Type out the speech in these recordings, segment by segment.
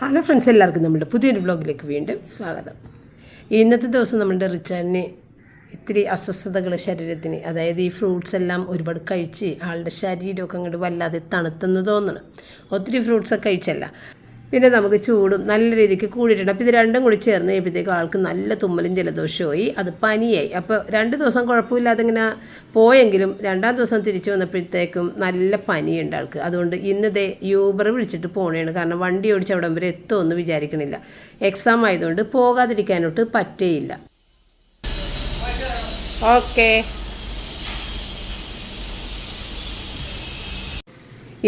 Hello friends എല്ലാവർക്കും നമ്മുടെ പുതിയൊരു ബ്ലോഗിലേക്ക് വീണ്ടും സ്വാഗതം. ഇന്നത്തെ ദിവസം നമ്മുടെ റിച്ചാലിന് ഇത്തിരി അസ്വസ്ഥതകൾ ശരീരത്തിന് അതായത് ഈ ഫ്രൂട്ട്സ് എല്ലാം ഒരുപാട് കഴിച്ച് ആളുടെ ശരീരമൊക്കെ അങ്ങോട്ട് വല്ലാതെ തണുത്തെന്ന് തോന്നണം. ഒത്തിരി ഫ്രൂട്ട്സൊക്കെ കഴിച്ചല്ല. പിന്നെ നമുക്ക് ചൂടും നല്ല രീതിക്ക് കൂടിയിട്ടുണ്ട്. അപ്പോൾ ഇത് രണ്ടും കൂടി ചേർന്ന് കഴിയുമ്പോഴത്തേക്കും ആൾക്ക് നല്ല തുമ്മലും ജലദോഷമായി അത് പനിയായി. അപ്പോൾ രണ്ട് ദിവസം കുഴപ്പമില്ലാതെ ഇങ്ങനെ പോയെങ്കിലും രണ്ടാം ദിവസം തിരിച്ചു വന്നപ്പോഴത്തേക്കും നല്ല പനിയുണ്ട് ആൾക്ക്. അതുകൊണ്ട് ഇന്നതേ യൂബർ വിളിച്ചിട്ട് പോണേണ്. കാരണം വണ്ടി ഓടിച്ച് അവിടം വരെ എത്തുമെന്ന് വിചാരിക്കണില്ല. എക്സാം ആയതുകൊണ്ട് പോകാതിരിക്കാനോട്ട് പറ്റേയില്ല. ഓക്കേ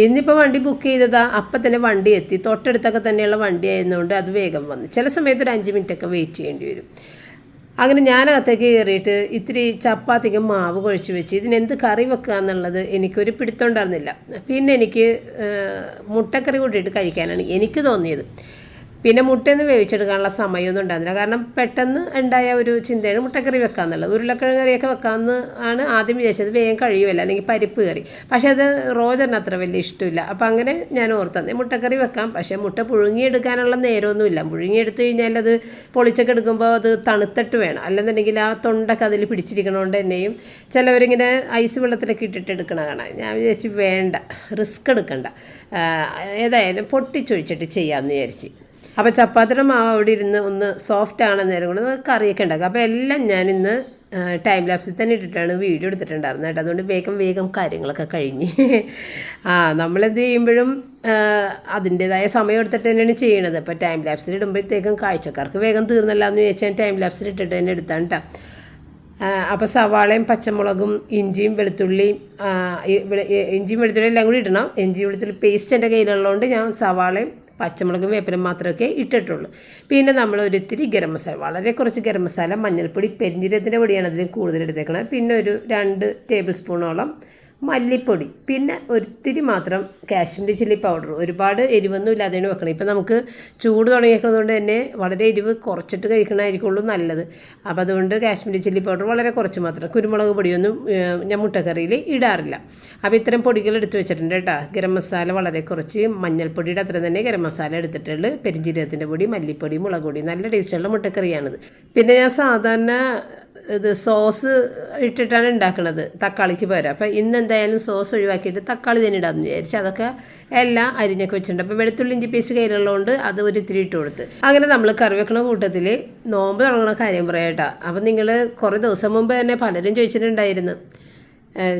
ഇന്നിപ്പോൾ വണ്ടി ബുക്ക് ചെയ്തതാ. അപ്പം തന്നെ വണ്ടി എത്തി. തൊട്ടടുത്തൊക്കെ തന്നെയുള്ള വണ്ടി ആയതുകൊണ്ട് അത് വേഗം വന്നു. ചില സമയത്ത് ഒരു അഞ്ച് മിനിറ്റൊക്കെ വെയിറ്റ് ചെയ്യേണ്ടി വരും. അങ്ങനെ ഞാനകത്തേക്ക് കയറിയിട്ട് ഇത്തിരി ചപ്പാത്തിക്ക് മാവ് കുഴച്ച് വെച്ച് ഇതിനെന്ത് കറി വെക്കുക എന്നുള്ളത് എനിക്കൊരു പിടുത്തം ഉണ്ടായിരുന്നില്ല. പിന്നെ എനിക്ക് മുട്ടക്കറി കൂട്ടിയിട്ട് കഴിക്കാനാണ് എനിക്ക് തോന്നിയത്. പിന്നെ മുട്ടയൊന്നും വേവിച്ചെടുക്കാനുള്ള സമയമൊന്നും ഉണ്ടായിരുന്നില്ല. കാരണം പെട്ടെന്ന് ഉണ്ടായ ഒരു ചിന്തയാണ് മുട്ടക്കറി വെക്കാന്നുള്ളത് ഉരുളക്കിഴങ്ങ് കറിയൊക്കെ വെക്കാമെന്ന് ആണ് ആദ്യം വിചാരിച്ചത്. വേഗം കഴിയുമല്ല? അല്ലെങ്കിൽ പരിപ്പ് കറി. പക്ഷേ അത് റോജറിന് അത്ര വലിയ ഇഷ്ടമില്ല. അപ്പം അങ്ങനെ ഞാൻ ഓർത്തന്നെ മുട്ടക്കറി വെക്കാം. പക്ഷേ മുട്ട പുഴുങ്ങിയെടുക്കാനുള്ള നേരമൊന്നുമില്ല. പുഴുങ്ങിയെടുത്ത് കഴിഞ്ഞാൽ അത് പൊളിച്ചൊക്കെ എടുക്കുമ്പോൾ അത് തണുത്തിട്ട് വേണം. അല്ലെന്നുണ്ടെങ്കിൽ ആ തൊണ്ടൊക്കെ അതിൽ പിടിച്ചിരിക്കണോണ്ട് തന്നെയും ചിലവരിങ്ങനെ ഐസ് വെള്ളത്തിലൊക്കെ ഇട്ടിട്ട് എടുക്കണ കാണാം. ഞാൻ വിചാരിച്ച് വേണ്ട റിസ്ക് എടുക്കണ്ട. ഏതായാലും പൊട്ടിച്ചൊഴിച്ചിട്ട് ചെയ്യാമെന്ന് വിചാരിച്ച്. അപ്പോൾ ചപ്പാത്തിയുടെ മാവ് അവിടെ ഇരുന്ന് ഒന്ന് സോഫ്റ്റ് ആണെന്ന് നേരം കൊണ്ട് കറിയൊക്കെ ഉണ്ടാക്കുക അപ്പോൾ എല്ലാം ഞാൻ ഇന്ന് ടൈം ലാപ്സിൽ തന്നെ ഇട്ടിട്ടാണ് വീഡിയോ എടുത്തിട്ടുണ്ടായിരുന്നത് കേട്ടോ. അതുകൊണ്ട് വേഗം വേഗം കാര്യങ്ങളൊക്കെ കഴിഞ്ഞ്. ആ നമ്മളെന്ത് ചെയ്യുമ്പോഴും അതിന്റേതായ സമയം എടുത്തിട്ട് തന്നെയാണ് ചെയ്യണത്. അപ്പോൾ ടൈം ലാപ്സിൽ ഇടുമ്പോഴത്തേക്കും കാഴ്ചക്കാർക്ക് വേഗം തീർന്നല്ല എന്ന് ചോദിച്ചാൽ ടൈം ലാപ്സിൽ ഇട്ടിട്ട് തന്നെ എടുത്താണ് കേട്ടോ അപ്പോൾ സവാളയും പച്ചമുളകും ഇഞ്ചിയും വെളുത്തുള്ളിയും ഇഞ്ചിയും വെളുത്തുള്ളിയും എല്ലാം കൂടി ഇടണം. ഇഞ്ചി വെളുത്തുള്ളി പേസ്റ്റ് എന്റെ കയ്യിലുള്ളതുകൊണ്ട് ഞാൻ സവാളയും പച്ചമുളകും വേപ്പിലും മാത്രമൊക്കെ ഇട്ടിട്ടുള്ളൂ. പിന്നെ നമ്മൾ ഒരിത്തിരി ഗരം മസാല വളരെ കുറച്ച് ഗരം മസാല മഞ്ഞൾപ്പൊടി പെരിഞ്ചീരകത്തിന്റെ പൊടിയാണ് അതിൽ കൂടുതൽ എടുത്തേക്കണത്. പിന്നെ ഒരു രണ്ട് ടേബിൾ സ്പൂണോളം മല്ലിപ്പൊടി. പിന്നെ ഒരിത്തിരി മാത്രം കാശ്മീരി ചില്ലി പൗഡർ. ഒരുപാട് എരിവൊന്നും ഇല്ലാതെയാണ് വെക്കണം ഇപ്പം നമുക്ക് ചൂട് തുടങ്ങിയേക്കുന്നതുകൊണ്ട് തന്നെ വളരെ എരിവ് കുറച്ചിട്ട് കഴിക്കണമായിരിക്കുള്ളൂ നല്ലത്. അപ്പോൾ അതുകൊണ്ട് കാശ്മീരി ചില്ലി പൗഡർ വളരെ കുറച്ച് മാത്രം. കുരുമുളക് പൊടിയൊന്നും ഞാൻ മുട്ടക്കറിയിൽ ഇടാറില്ല. അപ്പോൾ ഇത്തരം പൊടികൾ എടുത്തു വെച്ചിട്ടുണ്ട് കേട്ടോ. ഗരം മസാല വളരെ കുറച്ച് മഞ്ഞൾപ്പൊടിയുടെ അത്ര തന്നെ ഗരം മസാല എടുത്തിട്ടുള്ളൂ. പെരിഞ്ജീരകത്തിന്റെ പൊടി മല്ലിപ്പൊടി മുളക് പൊടി. നല്ല ടേസ്റ്റുള്ള മുട്ടക്കറിയാണിത്. പിന്നെ ഞാൻ സാധാരണ ഇത് സോസ് ഇട്ടിട്ടാണ് ഉണ്ടാക്കുന്നത് തക്കാളിക്ക് പകരം. അപ്പോൾ ഇന്ന് എന്തായാലും സോസ് ഒഴിവാക്കിയിട്ട് തക്കാളി തന്നെ ഇടാമെന്ന് വിചാരിച്ചു അതൊക്കെ എല്ലാം അരിഞ്ഞൊക്കെ വെച്ചിട്ടുണ്ട്. അപ്പോൾ വെളുത്തുള്ളി ഇഞ്ചി പേസ്റ്റ് കയ്യിലുള്ളതുകൊണ്ട് അത് ഒരു ഇത്തിരി ഇട്ട് കൊടുത്ത്. അങ്ങനെ നമ്മൾ കറി വെക്കണ കൂട്ടത്തിൽ നോമ്പ് തുടങ്ങണ കാര്യം പറയാം കേട്ടോ. അപ്പം നിങ്ങൾ കുറേ ദിവസം മുമ്പ് തന്നെ പലരും ചോദിച്ചിട്ടുണ്ടായിരുന്നു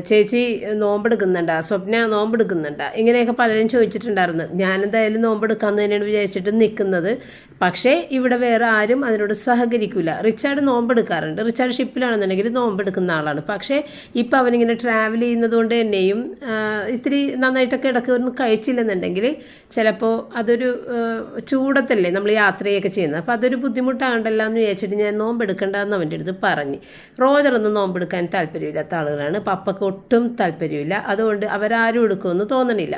ചേച്ചി നോമ്പെടുക്കുന്നുണ്ടാ? സ്വപ്ന നോമ്പെടുക്കുന്നുണ്ടാ? ഇങ്ങനെയൊക്കെ പലരും ചോദിച്ചിട്ടുണ്ടായിരുന്നു. ഞാനെന്തായാലും നോമ്പെടുക്കാമെന്ന് തന്നെയാണ് വിചാരിച്ചിട്ട് നിൽക്കുന്നത് പക്ഷേ ഇവിടെ വേറെ ആരും അതിനോട് സഹകരിക്കില്ല റിച്ചാർഡ് നോമ്പെടുക്കാറുണ്ട്. റിച്ചാർഡ് ഷിപ്പിലാണെന്നുണ്ടെങ്കിൽ നോമ്പെടുക്കുന്ന ആളാണ്. പക്ഷേ ഇപ്പം അവനിങ്ങനെ ട്രാവൽ ചെയ്യുന്നത് കൊണ്ട് തന്നെയും ഇത്തിരി നന്നായിട്ടൊക്കെ ഇടയ്ക്ക് ഒന്നും കഴിച്ചില്ലെന്നുണ്ടെങ്കിൽ ചിലപ്പോൾ അതൊരു ചൂടത്തല്ലേ നമ്മൾ യാത്രയൊക്കെ ചെയ്യുന്നത്. അപ്പോൾ അതൊരു ബുദ്ധിമുട്ടാകണ്ടല്ലോ എന്ന് വിചാരിച്ചിട്ട് ഞാൻ നോമ്പെടുക്കണ്ടെന്ന് അവന്റെ അടുത്ത് പറഞ്ഞ്. റോജറൊന്നും നോമ്പെടുക്കാൻ താല്പര്യമില്ലാത്ത ആളുകളാണ്. പപ്പക്ക് ഒട്ടും താല്പര്യമില്ല. അതുകൊണ്ട് അവരാരും എടുക്കുമെന്ന് തോന്നണില്ല.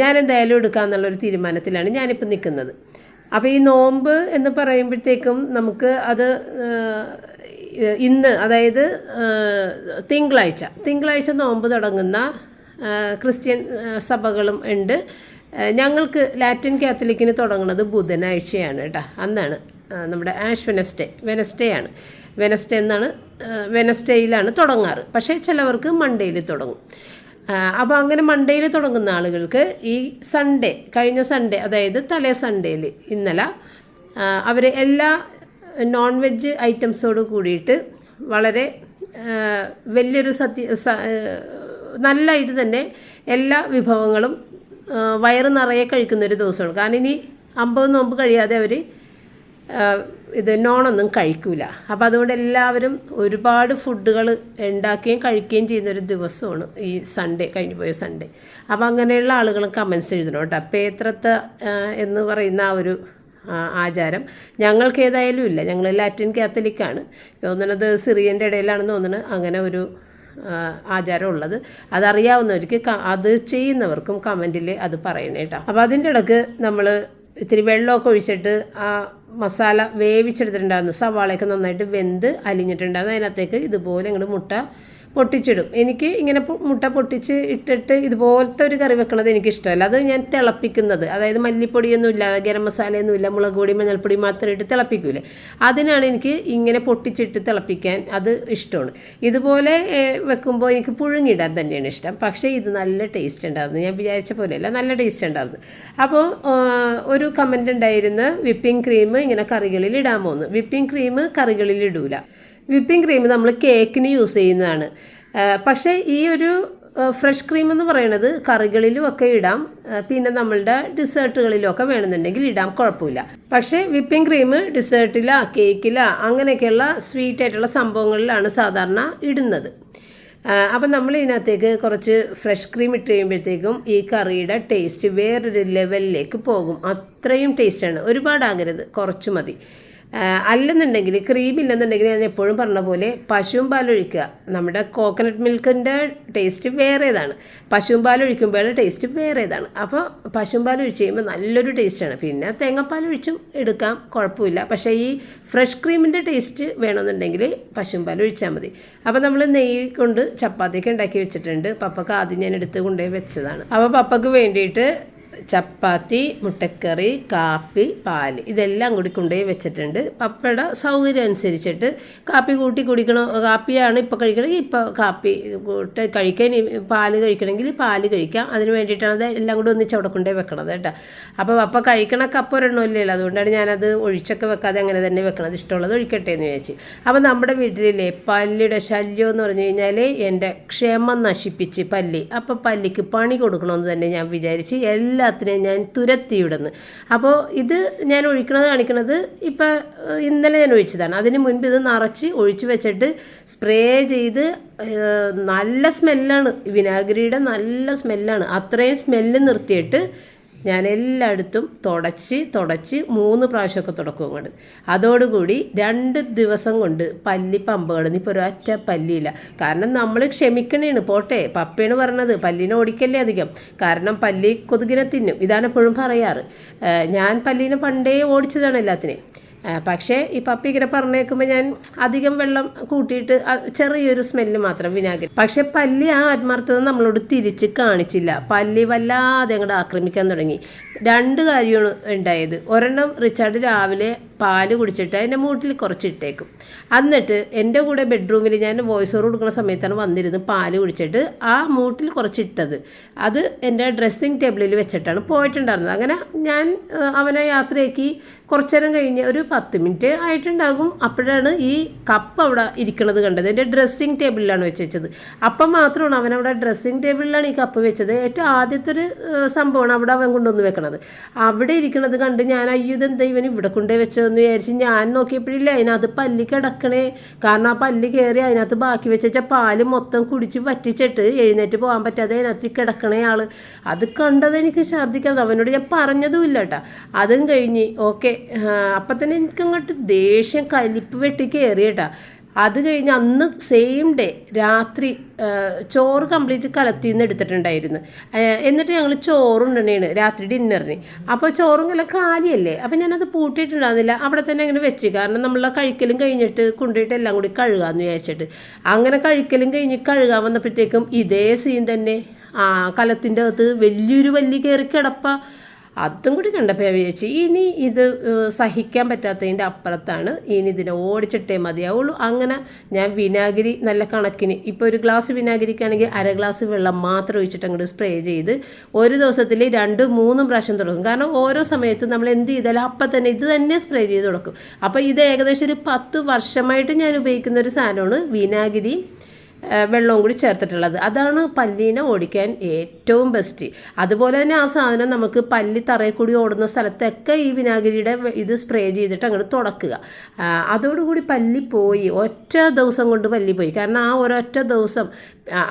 ഞാൻ എന്തായാലും എടുക്കാമെന്നുള്ളൊരു തീരുമാനത്തിലാണ് ഞാനിപ്പോൾ നിൽക്കുന്നത് അപ്പോൾ ഈ നോമ്പ് എന്ന് പറയുമ്പോഴത്തേക്കും നമുക്ക് അത് ഇന്ന് അതായത് തിങ്കളാഴ്ച തിങ്കളാഴ്ച നോമ്പ് തുടങ്ങുന്ന ക്രിസ്ത്യൻ സഭകളും ഉണ്ട്. ഞങ്ങൾക്ക് ലാറ്റിൻ കാത്തലിക്കിന് തുടങ്ങുന്നത് ബുധനാഴ്ചയാണ് കേട്ടോ. അന്നാണ് നമ്മുടെ ആഷ് വെനസ്ഡേ വെനസ്ഡേ ആണ് വെനസ്ഡേ എന്നാണ് വെനസ്ഡേയിലാണ് തുടങ്ങാറ്. പക്ഷേ ചിലവർക്ക് മൺഡേയിൽ തുടങ്ങും. അപ്പോൾ അങ്ങനെ മൺഡേയിൽ തുടങ്ങുന്ന ആളുകൾക്ക് ഈ സൺഡേ കഴിഞ്ഞ സൺഡേ അതായത് തലേ സൺഡേയിൽ ഇന്നലെ അവർ എല്ലാ നോൺ വെജ് ഐറ്റംസോട് കൂടിയിട്ട് വളരെ വലിയൊരു സത്യ നല്ലതായിട്ട് തന്നെ എല്ലാ വിഭവങ്ങളും വയറ് നിറയെ കഴിക്കുന്ന ഒരു ദിവസമാണ്. കാരണം ഇനി അമ്പത് നോമ്പ് കഴിയാതെ അവർ ഇത് നോണൊന്നും കഴിക്കൂല. അപ്പം അതുകൊണ്ട് എല്ലാവരും ഒരുപാട് ഫുഡുകൾ ഉണ്ടാക്കുകയും കഴിക്കുകയും ചെയ്യുന്നൊരു ദിവസമാണ് ഈ സൺഡേ കഴിഞ്ഞു പോയ സൺഡേ അപ്പോൾ അങ്ങനെയുള്ള ആളുകൾ കമൻസ് എഴുതണം കേട്ടോ. പേത്രത്തെ എന്ന് പറയുന്ന ആ ഒരു ആചാരം ഞങ്ങൾക്ക് ഏതായാലും ഇല്ല. ഞങ്ങൾ ലാറ്റിൻ കാത്തലിക്കാണ് തോന്നുന്നത് സിറിയന്റെ ഇടയിലാണെന്ന് തോന്നുന്നത് അങ്ങനെ ഒരു ആചാരം ഉള്ളത്. അതറിയാവുന്നവർക്ക് അത് ചെയ്യുന്നവർക്കും കമന്റിൽ അത് പറയണേട്ടോ അപ്പോൾ അതിന്റെ ഇടയ്ക്ക് നമ്മൾ ഇത്തിരി വെള്ളമൊക്കെ ഒഴിച്ചിട്ട് ആ മസാല വേവിച്ചെടുത്തിട്ടുണ്ടായിരുന്നു. സവാളയൊക്കെ നന്നായിട്ട് വെന്ത് അലിഞ്ഞിട്ടുണ്ടായിരുന്നു. അതിനകത്തേക്ക് ഇതുപോലെ ഇങ്ങോട്ട് മുട്ട പൊട്ടിച്ചിടും. എനിക്ക് ഇങ്ങനെ മുട്ട പൊട്ടിച്ച് ഇട്ടിട്ട് ഇതുപോലത്തെ ഒരു കറി വെക്കണത് എനിക്ക് ഇഷ്ടമല്ല അത് ഞാൻ തിളപ്പിക്കുന്നത്. അതായത് മല്ലിപ്പൊടിയൊന്നും ഇല്ല ഗരം മസാലയൊന്നും ഇല്ല മുളക് പൊടി മഞ്ഞൾപ്പൊടി മാത്രം ഇട്ട് തിളപ്പിക്കൂലേ? അതിനാണ് എനിക്ക് ഇങ്ങനെ പൊട്ടിച്ചിട്ട് തിളപ്പിക്കാൻ അത് ഇഷ്ടമാണ്. ഇതുപോലെ വെക്കുമ്പോൾ എനിക്ക് പുഴുങ്ങിടാൻ തന്നെയാണ് ഇഷ്ടം. പക്ഷേ ഇത് നല്ല ടേസ്റ്റ് ഉണ്ടായിരുന്നു. ഞാൻ വിചാരിച്ച പോലെയല്ല നല്ല ടേസ്റ്റ് ഉണ്ടായിരുന്നു. അപ്പോൾ ഒരു കമന്റ് ഉണ്ടായിരുന്നു വിപ്പിംഗ് ക്രീം ഇങ്ങനെ കറികളിൽ ഇടാൻ പോകുന്നു. വിപ്പിംഗ് ക്രീം കറികളിൽ ഇടൂല. വിപ്പിംഗ് ക്രീം നമ്മൾ കേക്കിന് യൂസ് ചെയ്യുന്നതാണ്. പക്ഷേ ഈ ഒരു ഫ്രഷ് ക്രീം എന്ന് പറയുന്നത് കറികളിലും ഒക്കെ ഇടാം. പിന്നെ നമ്മളുടെ ഡിസേർട്ടുകളിലും ഒക്കെ വേണമെന്നുണ്ടെങ്കിൽ ഇടാം കുഴപ്പമില്ല. പക്ഷേ വിപ്പിംഗ് ക്രീം ഡിസേർട്ടിലാ കേക്കിലാ അങ്ങനെയൊക്കെയുള്ള സ്വീറ്റ് ആയിട്ടുള്ള സംഭവങ്ങളിലാണ് സാധാരണ ഇടുന്നത്. അപ്പം നമ്മൾ ഇതിനകത്തേക്ക് കുറച്ച് ഫ്രഷ് ക്രീം ഇട്ട് കഴിയുമ്പോഴത്തേക്കും ഈ കറിയുടെ ടേസ്റ്റ് വേറൊരു ലെവലിലേക്ക് പോകും. അത്രയും ടേസ്റ്റാണ്. ഒരുപാടാകരുത് കുറച്ച് മതി. അല്ലെന്നുണ്ടെങ്കിൽ ക്രീം ഇല്ലെന്നുണ്ടെങ്കിൽ ഞാൻ എപ്പോഴും പറഞ്ഞ പോലെ പശുവും പാലൊഴിക്കുക. നമ്മുടെ കോക്കനട്ട് മിൽക്കിന്റെ ടേസ്റ്റ് വേറേതാണ്. പശുവും പാലൊഴിക്കുമ്പോൾ ടേസ്റ്റ് വേറേതാണ്. അപ്പോൾ പശുവും പാൽ ഒഴിച്ച് കഴിയുമ്പോൾ നല്ലൊരു ടേസ്റ്റാണ് പിന്നെ തേങ്ങാപ്പാൽ ഒഴിച്ചും എടുക്കാം കുഴപ്പമില്ല. പക്ഷേ ഈ ഫ്രഷ് ക്രീമിന്റെ ടേസ്റ്റ് വേണമെന്നുണ്ടെങ്കിൽ പശുവും പാൽ ഒഴിച്ചാൽ മതി. അപ്പോൾ നമ്മൾ നെയ്യ് കൊണ്ട് ചപ്പാത്തിയൊക്കെ ഉണ്ടാക്കി വെച്ചിട്ടുണ്ട്. പപ്പക്ക് ആദ്യം ഞാൻ എടുത്ത് കൊണ്ടുപോയി വെച്ചതാണ്. അപ്പോൾ പപ്പക്ക് വേണ്ടിയിട്ട് ചപ്പാത്തി മുട്ടക്കറി കാപ്പി പാൽ ഇതെല്ലാം കൂടി കൊണ്ടുപോയി വെച്ചിട്ടുണ്ട്. പപ്പയുടെ സൗകര്യം അനുസരിച്ചിട്ട് കാപ്പി കൂട്ടി കുടിക്കണോ? കാപ്പിയാണ് ഇപ്പോൾ കഴിക്കണമെങ്കിൽ ഇപ്പോൾ കാപ്പി കൂട്ട് കഴിക്കാൻ പാൽ കഴിക്കണമെങ്കിൽ പാൽ കഴിക്കാം. അതിന് വേണ്ടിയിട്ടാണ് അത് എല്ലാം കൂടി ഒന്നിച്ച് അവിടെ കൊണ്ടുപോയി വെക്കണത് കേട്ടോ. അപ്പോൾ പപ്പ കഴിക്കണ കപ്പ് ഒരെണ്ണമില്ലല്ലോ അതുകൊണ്ടാണ് ഞാനത് ഒഴിച്ചൊക്കെ വെക്കാതെ അങ്ങനെ തന്നെ വെക്കണത്. ഇഷ്ടമുള്ളത് ഒഴിക്കട്ടെ എന്ന് വിചാരിച്ച്. അപ്പോൾ നമ്മുടെ വീട്ടിലില്ലേ പല്ലിയുടെ ശല്യം എന്ന് പറഞ്ഞു കഴിഞ്ഞാൽ എന്റെ ക്ഷേമം നശിപ്പിച്ച് പല്ലി. അപ്പോൾ പല്ലിക്ക് പണി കൊടുക്കണമെന്ന് തന്നെ ഞാൻ വിചാരിച്ച് എല്ലാത്തിനെയും ഞാൻ തുരത്തിയിടുന്നു. അപ്പോൾ ഇത് ഞാൻ ഒഴിക്കണത് കാണിക്കണത് ഇപ്പം ഇന്നലെ ഞാൻ ഒഴിച്ചതാണ്. അതിന് മുൻപ് ഇത് നിറച്ച് ഒഴിച്ചു വെച്ചിട്ട് സ്പ്രേ ചെയ്ത് നല്ല സ്മെല്ലാണ്. വിനാഗിരിയുടെ നല്ല സ്മെല്ലാണ്. അത്രയും സ്മെല്ല് നിർത്തിയിട്ട് ഞാൻ എല്ലായിടത്തും തുടച്ച് തുടച്ച് മൂന്ന് പ്രാവശ്യമൊക്കെ തുടക്കും അങ്ങോട്ട് അതോടുകൂടി രണ്ട് ദിവസം കൊണ്ട് പല്ലി പമ്പുകൾ. ഇപ്പോൾ ഒരൊറ്റ പല്ലിയില്ല. കാരണം നമ്മൾ ക്ഷമിക്കണേണ്. പോട്ടെ പപ്പയാണ് പറഞ്ഞത്. പല്ലിനെ ഓടിക്കല്ലേ അധികം. കാരണം പല്ലി കൊതുകിനെ തിന്നും. ഇതാണ് എപ്പോഴും പറയാറ്. ഞാൻ പല്ലിനെ പണ്ടേ ഓടിച്ചതാണ് എല്ലാത്തിനെയും. പക്ഷേ ഈ പപ്പി ഇങ്ങനെ പറഞ്ഞേക്കുമ്പോൾ ഞാൻ അധികം വെള്ളം കൂട്ടിയിട്ട് ചെറിയൊരു സ്മെല്ല് മാത്രം വിനാഗിരി. പക്ഷെ പല്ലി ആ ആത്മാർത്ഥത നമ്മളോട് തിരിച്ച് കാണിച്ചില്ല. പല്ലി വല്ലാതെ അങ്ങോട്ട് ആക്രമിക്കാൻ തുടങ്ങി. രണ്ട് കാര്യമാണ് ഉണ്ടായത്. ഒരെണ്ണം റിച്ചാർഡ് രാവിലെ പാൽ കുടിച്ചിട്ട് അതിന്റെ മൂട്ടിൽ കുറച്ചിട്ടേക്കും. എന്നിട്ട് എന്റെ കൂടെ ബെഡ്റൂമിൽ ഞാൻ വോയിസ് ഓവർ കൊടുക്കുന്ന സമയത്താണ് വന്നിരുന്നത് പാൽ കുടിച്ചിട്ട് ആ മൂട്ടിൽ കുറച്ചിട്ടത്. അത് എന്റെ ഡ്രസ്സിങ് ടേബിളിൽ വെച്ചിട്ടാണ് പോയിട്ടുണ്ടായിരുന്നത്. അങ്ങനെ ഞാൻ അവനെ യാത്രയാക്കി കുറച്ച് നേരം കഴിഞ്ഞ് ഒരു പത്ത് മിനിറ്റ് ആയിട്ടുണ്ടാകും. അപ്പോഴാണ് ഈ കപ്പ് അവിടെ ഇരിക്കുന്നത് കണ്ടത്. എന്റെ ഡ്രസ്സിങ് ടേബിളിലാണ് വെച്ച് വെച്ചത് അപ്പം മാത്രമാണ് അവൻ അവിടെ ഡ്രസ്സിങ് ടേബിളിലാണ് ഈ കപ്പ് വെച്ചത്. ഏറ്റവും ആദ്യത്തെ ഒരു സംഭവമാണ് അവിടെ അവൻ കൊണ്ടുവന്ന് വെക്കണത്. അവിടെ ഇരിക്കണത് കണ്ട് ഞാൻ അയ്യോ ഇതെന്താ ഇവൻ ഇവിടെ കൊണ്ടേ വെച്ചതെന്ന് വിചാരിച്ച് ഞാൻ നോക്കിയപ്പോഴില്ല അതിനകത്ത് പല്ലി കിടക്കണേ. കാരണം ആ പല്ല് കയറി അതിനകത്ത് ബാക്കി വെച്ച പാൽ മൊത്തം കുടിച്ച് വറ്റിച്ചിട്ട് എഴുന്നേറ്റ് പോകാൻ പറ്റാതെ അതിനകത്ത് കിടക്കണേ ആൾ അത് കണ്ടത് എനിക്ക് ഛർദ്ദിക്കാതെ അവനോട് ഞാൻ പറഞ്ഞതും ഇല്ല കേട്ടോ. അതും കഴിഞ്ഞ് ഓക്കെ അപ്പം തന്നെ എനിക്കങ്ങോട്ട് ദേഷ്യം കലിപ്പ് വെട്ടി കയറിയിട്ടാ അത് കഴിഞ്ഞ് അന്ന് സെയിം ഡേ രാത്രി ചോറ് കംപ്ലീറ്റ് കലത്തിൽ നിന്ന് എടുത്തിട്ടുണ്ടായിരുന്നു എന്നിട്ട് ഞങ്ങൾ ചോറുണ്ടണേണ് രാത്രി ഡിന്നറിന്. അപ്പോൾ ചോറും എല്ലാം കാലിയല്ലേ? അപ്പം ഞാനത് പൂട്ടിയിട്ടുണ്ടായിരുന്നില്ല. അവിടെ തന്നെ അങ്ങനെ വെച്ച്. കാരണം നമ്മളെ കഴിക്കലും കഴിഞ്ഞിട്ട് കൊണ്ടുപോയിട്ട് എല്ലാം കൂടി കഴുകാമെന്ന് വിചാരിച്ചിട്ട്. അങ്ങനെ കഴിക്കലും കഴിഞ്ഞ് കഴുകാൻ വന്നപ്പോഴത്തേക്കും ഇതേ സീൻ തന്നെ. ആ കലത്തിന്റെ അകത്ത് വലിയൊരു വല്ലി കയറി കിടപ്പ. അതും കൂടി കണ്ടപ്പോൾ വിചാരിച്ചു ഇനി ഇത് സഹിക്കാൻ പറ്റാത്തതിന്റെ അപ്പുറത്താണ് ഇനി ഇതിനെ ഓടിച്ചിട്ടേ മതിയാവുള്ളൂ. അങ്ങനെ ഞാൻ വിനാഗിരി നല്ല കണക്കിന് ഇപ്പോൾ ഒരു ഗ്ലാസ് വിനാഗിരിക്കാണെങ്കിൽ അര ഗ്ലാസ് വെള്ളം മാത്രം ഒഴിച്ചിട്ട് അങ്ങോട്ട് സ്പ്രേ ചെയ്ത് ഒരു ദിവസത്തിൽ രണ്ട് മൂന്നും പ്രാവശ്യം തുടങ്ങും കാരണം ഓരോ സമയത്തും നമ്മൾ എന്ത് ചെയ്താലും അപ്പം തന്നെ ഇത് തന്നെ സ്പ്രേ ചെയ്ത് കൊടുക്കും. അപ്പോൾ ഇത് ഏകദേശം ഒരു പത്ത് വർഷമായിട്ട് ഞാൻ ഉപയോഗിക്കുന്ന ഒരു സാധനമാണ് വിനാഗിരി വെള്ളവും കൂടി ചേർത്തിട്ടുള്ളത്. അതാണ് പല്ലിനെ ഓടിക്കാൻ ഏറ്റവും ബെസ്റ്റ് അതുപോലെ തന്നെ ആ സാധനം നമുക്ക് പല്ലി തറയിൽ കൂടി ഓടുന്ന സ്ഥലത്തൊക്കെ ഈ വിനാഗിരിയുടെ ഇത് സ്പ്രേ ചെയ്തിട്ട് അങ്ങോട്ട് തുടക്കുക. അതോടുകൂടി പല്ലി പോയി. ഒറ്റ ദിവസം കൊണ്ട് പല്ലി പോയി. കാരണം ആ ഒരൊറ്റ ദിവസം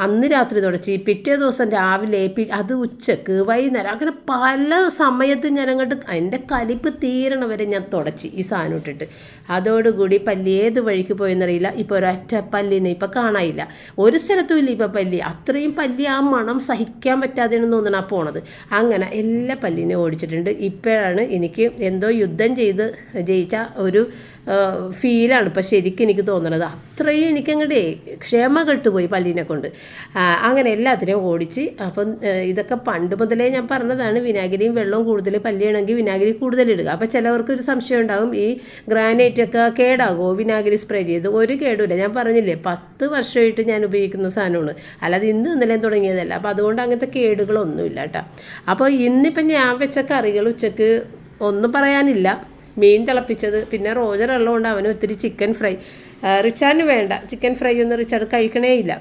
അന്ന് രാത്രി തുടച്ച് പിറ്റേ ദിവസം രാവിലെ അത് ഉച്ചയ്ക്ക് വൈകുന്നേരം അങ്ങനെ പല സമയത്തും ഞാൻ അങ്ങോട്ട് എന്റെ കലിപ്പ് തീരണ വരെ ഞാൻ തുടച്ച് ഈ സാധനം ഇട്ടിട്ട്. അതോടുകൂടി പല്ലി ഏത് വഴിക്ക് പോയെന്നറിയില്ല. ഇപ്പോൾ ഒരൊറ്റ പല്ലിനെ ഇപ്പം കാണാനില്ല. ഒരു സ്ഥലത്തും ഇല്ല ഇപ്പം പല്ലി. അത്രയും പല്ലി ആ മണം സഹിക്കാൻ പറ്റാതെയാണ് തോന്നണം പോണത്. അങ്ങനെ എല്ലാ പല്ലിനെയും ഓടിച്ചിട്ടുണ്ട്. ഇപ്പോഴാണ് എനിക്ക് എന്തോ യുദ്ധം ചെയ്ത് ജയിച്ച ഒരു ഫീലാണ് ഇപ്പം ശരിക്കും എനിക്ക് തോന്നുന്നത് അത്രയും എനിക്കങ്ങോട്ടേ ക്ഷമ കെട്ടുപോയി പല്ലിനെ കൊണ്ട്. അങ്ങനെ എല്ലാത്തിനെയും ഓടിച്ച് അപ്പം ഇതൊക്കെ പണ്ട് മുതലേ ഞാൻ പറഞ്ഞതാണ്. വിനാഗിരിയും വെള്ളവും കൂടുതൽ പല്ലിയാണെങ്കിൽ വിനാഗിരി കൂടുതൽ ഇടുക. അപ്പം ചിലവർക്ക് ഒരു സംശയം ഉണ്ടാകും. ഈ ഗ്രാനൈറ്റ് ഒക്കെ കേടാകുമോ? വിനാഗിരി സ്പ്രേ ചെയ്ത് ഒരു കേടുമില്ല. ഞാൻ പറഞ്ഞില്ലേ പത്ത് വർഷമായിട്ട് ഞാൻ ഉപയോഗിക്കുന്ന സാധനമാണ്. അല്ലാതെ ഇന്ന് ഇന്നലെയും തുടങ്ങിയതല്ല. അപ്പോൾ അതുകൊണ്ട് അങ്ങനത്തെ കേടുകളൊന്നുമില്ല കേട്ടോ. അപ്പോൾ ഇന്നിപ്പം ഞാൻ വെച്ച കറികൾ ഉച്ചയ്ക്ക് ഒന്നും പറയാനില്ല. മീൻ തിളപ്പിച്ചത്. പിന്നെ റോജർ ഉള്ളതുകൊണ്ട് അവന് ഒത്തിരി ചിക്കൻ ഫ്രൈ റിച്ചാന് വേണ്ട. ചിക്കൻ ഫ്രൈ ഒന്നും റിച്ചാർഡ് കഴിക്കണേ ഇല്ല.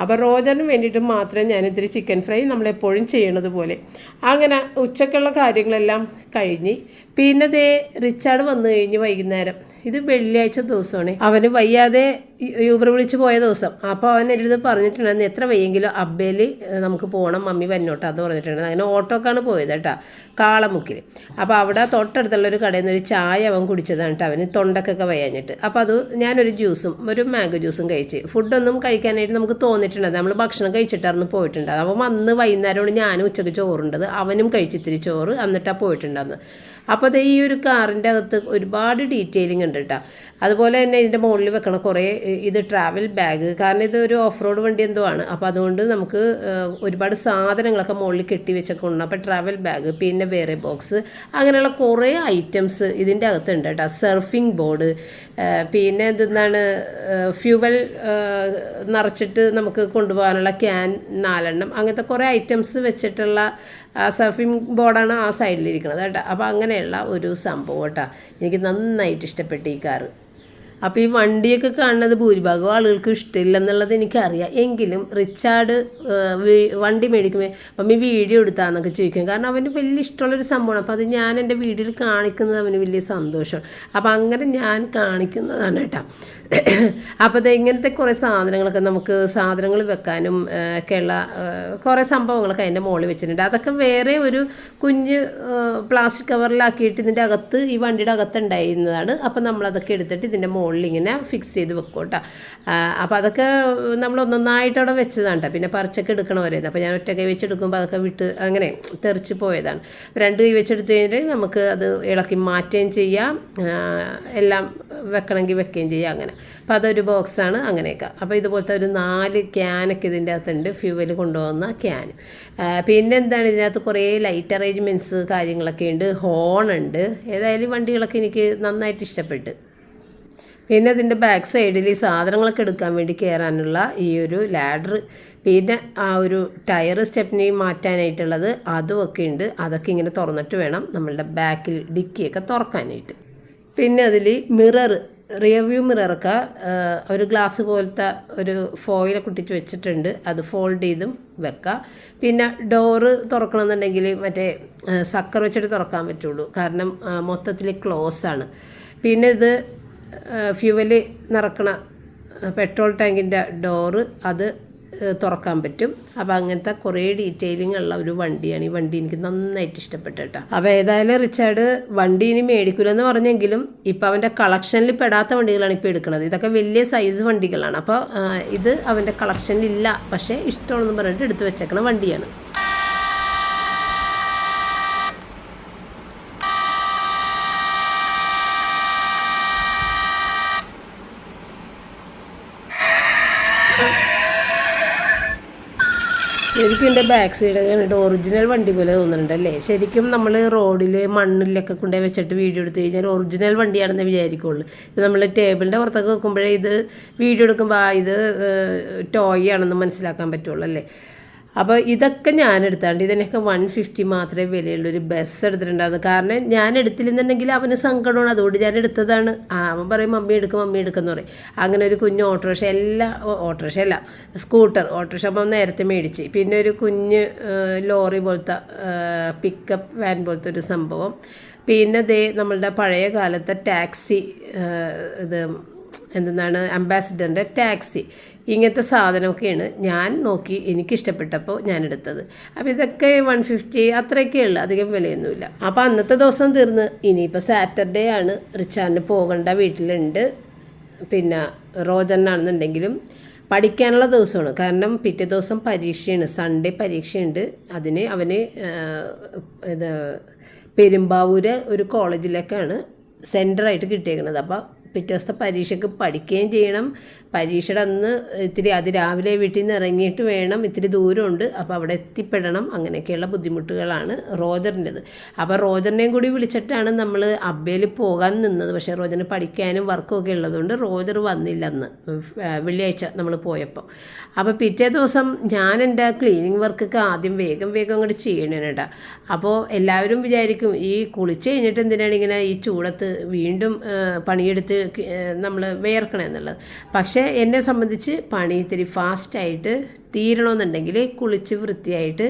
അപ്പോൾ റോജറിന് വേണ്ടിയിട്ട് മാത്രമേ ഞാൻ ഇത്തിരി ചിക്കൻ ഫ്രൈ നമ്മളെപ്പോഴും ചെയ്യണത് പോലെ. അങ്ങനെ ഉച്ചക്കുള്ള കാര്യങ്ങളെല്ലാം കഴിഞ്ഞ് പിന്നെ ദേ റിച്ചാർഡ് വന്നു കഴിഞ്ഞ് വൈകുന്നേരം. ഇത് വെള്ളിയാഴ്ച ദിവസമാണ്. അവന് വയ്യാതെ യൂബർ വിളിച്ച് പോയ ദിവസം. അപ്പോൾ അവൻ എന്റെ അടുത്ത് പറഞ്ഞിട്ടുണ്ടായിരുന്നു എത്ര വയ്യെങ്കിലും അബ്ബയിൽ നമുക്ക് പോകണം മമ്മി വന്നോട്ടെ അത് പറഞ്ഞിട്ടുണ്ട്. അങ്ങനെ ഓട്ടോക്കാണ് പോയത് കേട്ടോ കാളമുക്കിൽ. അപ്പോൾ അവിടെ തൊട്ടടുത്തുള്ള ഒരു കടയിൽ നിന്ന് ഒരു ചായ അവൻ കുടിച്ചതാണ് കേട്ടോ അവന് തൊണ്ടക്കൊക്കെ വയ്യാഞ്ഞിട്ട്. അപ്പോൾ അത് ഞാനൊരു ജ്യൂസും ഒരു മാംഗോ ജ്യൂസും കഴിച്ച് ഫുഡൊന്നും കഴിക്കാനായിട്ട് നമുക്ക് തോന്നിയിട്ടുണ്ട്. നമ്മൾ ഭക്ഷണം കഴിച്ചിട്ടായിരുന്നു പോയിട്ടുണ്ട്. അപ്പോൾ വന്ന് വൈകുന്നേരമാണ് ഞാനും ഉച്ചയ്ക്ക് ചോറുണ്ടത് അവനും കഴിച്ചിത്തിരി ചോറ് എന്നിട്ടാണ് പോയിട്ടുണ്ടായിരുന്നു അപ്പോൾ അത് ഈ ഒരു കാറിന്റെ അകത്ത് ഒരുപാട് ഡീറ്റെയിലിംഗ് ഉണ്ട് കേട്ടോ. അതുപോലെ തന്നെ ഇതിന്റെ മുകളിൽ വെക്കണ കുറേ ഇത് ട്രാവൽ ബാഗ് കാരണം ഇത് ഒരു ഓഫ് റോഡ് വണ്ടി എന്തോ ആണ്. അപ്പോൾ അതുകൊണ്ട് നമുക്ക് ഒരുപാട് സാധനങ്ങളൊക്കെ മുകളിൽ കെട്ടി വെച്ചൊക്കെ ഉണ്ട്. അപ്പോൾ ട്രാവൽ ബാഗ് പിന്നെ വേറെ ബോക്സ് അങ്ങനെയുള്ള കുറേ ഐറ്റംസ് ഇതിന്റെ അകത്തുണ്ട് കേട്ടോ. സർഫിംഗ് ബോർഡ് പിന്നെ എന്താണ് ഫ്യൂവൽ നിറച്ചിട്ട് നമുക്ക് കൊണ്ടുപോകാനുള്ള ക്യാൻ നാലെണ്ണം. അങ്ങനത്തെ കുറേ ഐറ്റംസ് വെച്ചിട്ടുള്ള സർഫിംഗ് ബോർഡാണ് ആ സൈഡിലിരിക്കുന്നത് കേട്ടോ. അപ്പോൾ അങ്ങനെയുള്ള ഒരു സംഭവം കേട്ടോ. എനിക്ക് നന്നായിട്ട് ഇഷ്ടപ്പെട്ടു ഈ കാറ്. അപ്പോൾ ഈ വണ്ടിയൊക്കെ കാണുന്നത് ഭൂരിഭാഗം ആളുകൾക്ക് ഇഷ്ടമില്ല എന്നുള്ളത് എനിക്കറിയാം. എങ്കിലും റിച്ചാർഡ് വണ്ടി മേടിക്കുമ്പോൾ മമ്മി വീഡിയോ എടുത്താന്നൊക്കെ ചോദിക്കും. കാരണം അവന് വലിയ ഇഷ്ടമുള്ളൊരു സംഭവമാണ്. അപ്പോൾ അത് ഞാൻ എന്റെ വീഡിയോയിൽ കാണിക്കുന്നത് അവന് വലിയ സന്തോഷമാണ് അപ്പോൾ അങ്ങനെ ഞാൻ കാണിക്കുന്നതാണ് കേട്ടോ. അപ്പോൾ ഇത് ഇങ്ങനത്തെ കുറേ സാധനങ്ങളൊക്കെ നമുക്ക് സാധനങ്ങൾ വെക്കാനും ഒക്കെയുള്ള കുറേ സംഭവങ്ങളൊക്കെ അതിന്റെ മുകളിൽ വെച്ചിട്ടുണ്ട്. അതൊക്കെ വേറെ ഒരു കുഞ്ഞ് പ്ലാസ്റ്റിക് കവറിലാക്കിയിട്ട് ഇതിന്റെ അകത്ത് ഈ വണ്ടിയുടെ അകത്ത് ഉണ്ടായിരുന്നതാണ് അപ്പോൾ നമ്മളതൊക്കെ എടുത്തിട്ട് ഇതിന്റെ മുകളിൽ ഇങ്ങനെ ഫിക്സ് ചെയ്ത് വെക്കും കേട്ടോ അപ്പോൾ അതൊക്കെ നമ്മൾ ഒന്നൊന്നായിട്ട് അവിടെ വെച്ചതാണ് പിന്നെ പറിച്ചൊക്കെ എടുക്കണവരായിരുന്നു അപ്പോൾ ഞാൻ ഒറ്റ കൈ വെച്ചെടുക്കുമ്പോൾ അതൊക്കെ വിട്ട് അങ്ങനെ തെറിച്ച് പോയതാണ്. രണ്ട് കൈ വെച്ചെടുത്ത് കഴിഞ്ഞിട്ട് നമുക്ക് അത് ഇളക്കി മാറ്റുകയും ചെയ്യാം. എല്ലാം വെക്കണമെങ്കിൽ വെക്കുകയും ചെയ്യാം അങ്ങനെ. അപ്പോൾ അതൊരു ബോക്സാണ് അങ്ങനെയൊക്കെ. അപ്പോൾ ഇതുപോലത്തെ ഒരു നാല് ക്യാനൊക്കെ ഇതിന്റെ അകത്തുണ്ട് ഫ്യൂവൽ കൊണ്ടുപോകുന്ന ക്യാൻ പിന്നെ എന്താണ് ഇതിനകത്ത് കുറേ ലൈറ്റ് അറേഞ്ച്മെന്റ്സ് കാര്യങ്ങളൊക്കെ ഉണ്ട് ഹോൺ ഉണ്ട്. ഏതായാലും വണ്ടികളൊക്കെ എനിക്ക് നന്നായിട്ട് ഇഷ്ടപ്പെട്ട്. പിന്നെ അതിന്റെ ബാക്ക് സൈഡിൽ ഈ സാധനങ്ങളൊക്കെ എടുക്കാൻ വേണ്ടി കയറാനുള്ള ഈ ഒരു ലാഡർ പിന്നെ ആ ഒരു ടയർ സ്റ്റെപ്പിനെ മാറ്റാനായിട്ടുള്ളത് അതുമൊക്കെ ഉണ്ട്. അതൊക്കെ ഇങ്ങനെ തുറന്നിട്ട് വേണം നമ്മളുടെ ബാക്കിൽ ഡിക്കിയൊക്കെ തുറക്കാനായിട്ട്. പിന്നെ അതിൽ മിറർ റിയർവ്യൂ മിററൊക്കെ ഒരു ഗ്ലാസ് പോലത്തെ ഒരു ഫോയിലൊക്കെ ഇട്ടിട്ട് വെച്ചിട്ടുണ്ട്. അത് ഫോൾഡ് ചെയ്തും വെക്കുക പിന്നെ ഡോറ് തുറക്കണമെന്നുണ്ടെങ്കിൽ മറ്റേ സക്കർ വെച്ചിട്ട് തുറക്കാൻ പറ്റുള്ളൂ. കാരണം മൊത്തത്തിൽ ക്ലോസ് ആണ്. പിന്നെ ഇത് ഫ്യൂവൽ നിറക്കണ പെട്രോൾ ടാങ്കിന്റെ ഡോറ് അത് തുറക്കാൻ പറ്റും. അപ്പോൾ അങ്ങനത്തെ കുറേ ഡീറ്റെയിലിംഗ് ഉള്ള ഒരു വണ്ടിയാണ്. ഈ വണ്ടി എനിക്ക് നന്നായിട്ട് ഇഷ്ടപ്പെട്ടു കേട്ടോ അപ്പോൾ ഏതായാലും റിച്ചാർഡ് വണ്ടി ഇനി മേടിക്കില്ലെന്ന് പറഞ്ഞെങ്കിലും ഇപ്പോൾ അവന്റെ കളക്ഷനിൽ പെടാത്ത വണ്ടികളാണ് ഇപ്പോൾ എടുക്കുന്നത് ഇതൊക്കെ വലിയ സൈസ് വണ്ടികളാണ്. അപ്പോൾ ഇത് അവന്റെ കളക്ഷനിലില്ല. പക്ഷേ ഇഷ്ടമാണെന്ന് പറഞ്ഞിട്ട് എടുത്തു വെച്ചേക്കണ വണ്ടിയാണ്. ശരിക്കും എന്റെ ബാക്ക് സൈഡ് കണ്ടിട്ട് ഒറിജിനൽ വണ്ടി പോലെ തോന്നുന്നുണ്ടല്ലേ? ശരിക്കും നമ്മൾ റോഡിൽ മണ്ണിലൊക്കെ കൊണ്ടുപോയി വെച്ചിട്ട് വീഡിയോ എടുത്തു കഴിഞ്ഞാൽ ഒറിജിനൽ വണ്ടിയാണെന്ന് വിചാരിക്കുള്ളൂ. ഇത് നമ്മൾ ടേബിളിന്റെ പുറത്തൊക്കെ വെക്കുമ്പോഴേ ഇത് വീഡിയോ എടുക്കുമ്പോൾ ഇത് ടോയ് ആണെന്ന് മനസ്സിലാക്കാൻ പറ്റുള്ളൂ അല്ലേ? അപ്പോൾ ഇതൊക്കെ ഞാൻ എടുത്താണ്ട് ഇതിനൊക്കെ വൺ ഫിഫ്റ്റി മാത്രമേ വിലയുള്ളൂ ഒരു ബസ് എടുത്തിട്ടുണ്ടായിരുന്നു കാരണം ഞാൻ എടുത്തില്ലെന്നുണ്ടെങ്കിൽ അവന് സങ്കടമാണ്. അതുകൊണ്ട് ഞാൻ എടുത്തതാണ്. ആ അവൻ പറയും മമ്മി എടുക്കും മമ്മി എടുക്കുമെന്ന് പറയും. അങ്ങനെ ഒരു കുഞ്ഞ് ഓട്ടോറിക്ഷ എല്ലാ ഓട്ടോറിക്ഷ അല്ല സ്കൂട്ടർ ഓട്ടോറിക്ഷ അപ്പം നേരത്തെ മേടിച്ച്. പിന്നെ ഒരു കുഞ്ഞ് ലോറി പോലത്തെ പിക്കപ്പ് വാൻ പോലത്തെ ഒരു സംഭവം. പിന്നെ ദേ നമ്മളുടെ പഴയ കാലത്തെ ടാക്സി ഇത് എന്തെന്നാണ് അംബാസിഡറിന്റെ ടാക്സി. ഇങ്ങനത്തെ സാധനമൊക്കെയാണ് ഞാൻ നോക്കി എനിക്കിഷ്ടപ്പെട്ടപ്പോൾ ഞാൻ എടുത്തത് അപ്പോൾ ഇതൊക്കെ വൺ ഫിഫ്റ്റി അത്രയൊക്കെ ഉള്ളു. അധികം വിലയൊന്നുമില്ല. അപ്പോൾ അന്നത്തെ ദിവസം തീർന്ന്. ഇനിയിപ്പോൾ സാറ്റർഡേ ആണ്. റിച്ചാറിന് പോകേണ്ട വീട്ടിലുണ്ട്. പിന്നെ റോജനാണെന്നുണ്ടെങ്കിലും പഠിക്കാനുള്ള ദിവസമാണ്. കാരണം പിറ്റേ ദിവസം പരീക്ഷയാണ്. സൺഡേ പരീക്ഷയുണ്ട്. അതിന് അവന് ഇത് പെരുമ്പാവൂര് ഒരു കോളേജിലേക്കാണ് സെന്ററായിട്ട് കിട്ടിയേക്കുന്നത് അപ്പോൾ പിറ്റേ ദിവസത്തെ പരീക്ഷയ്ക്ക് പഠിക്കുകയും ചെയ്യണം. പരീക്ഷയുടെ അന്ന് ഇത്തിരി അതിരാവിലെ വീട്ടിൽ നിന്ന് ഇറങ്ങിയിട്ട് വേണം. ഇത്തിരി ദൂരമുണ്ട്. അപ്പോൾ അവിടെ എത്തിപ്പെടണം. അങ്ങനെയൊക്കെയുള്ള ബുദ്ധിമുട്ടുകളാണ് റോജറിന്റെത്. അപ്പോൾ റോജറിനെയും കൂടി വിളിച്ചിട്ടാണ് നമ്മൾ അബ്ബയിൽ പോകാൻ നിന്നത്. പക്ഷേ റോജറിന് പഠിക്കാനും വർക്കും ഒക്കെ ഉള്ളതുകൊണ്ട് റോജർ വന്നില്ല അന്ന്. വെള്ളിയാഴ്ച നമ്മൾ പോയപ്പോൾ. അപ്പോൾ പിറ്റേ ദിവസം ഞാൻ എന്റെ ക്ലീനിങ് വർക്കൊക്കെ ആദ്യം വേഗം വേഗം അങ്ങോട്ട് ചെയ്യണേട്ടാ അപ്പോൾ എല്ലാവരും വിചാരിക്കും ഈ കുളിച്ച് കഴിഞ്ഞിട്ട് എന്തിനാണ് ഇങ്ങനെ ഈ ചൂടത്ത് വീണ്ടും പണിയെടുത്ത് നമ്മൾ വേർക്കണം എന്നുള്ളത്. പക്ഷേ എന്നെ സംബന്ധിച്ച് പണി ഇത്തിരി ഫാസ്റ്റായിട്ട് തീരണമെന്നുണ്ടെങ്കിൽ കുളിച്ച് വൃത്തിയായിട്ട്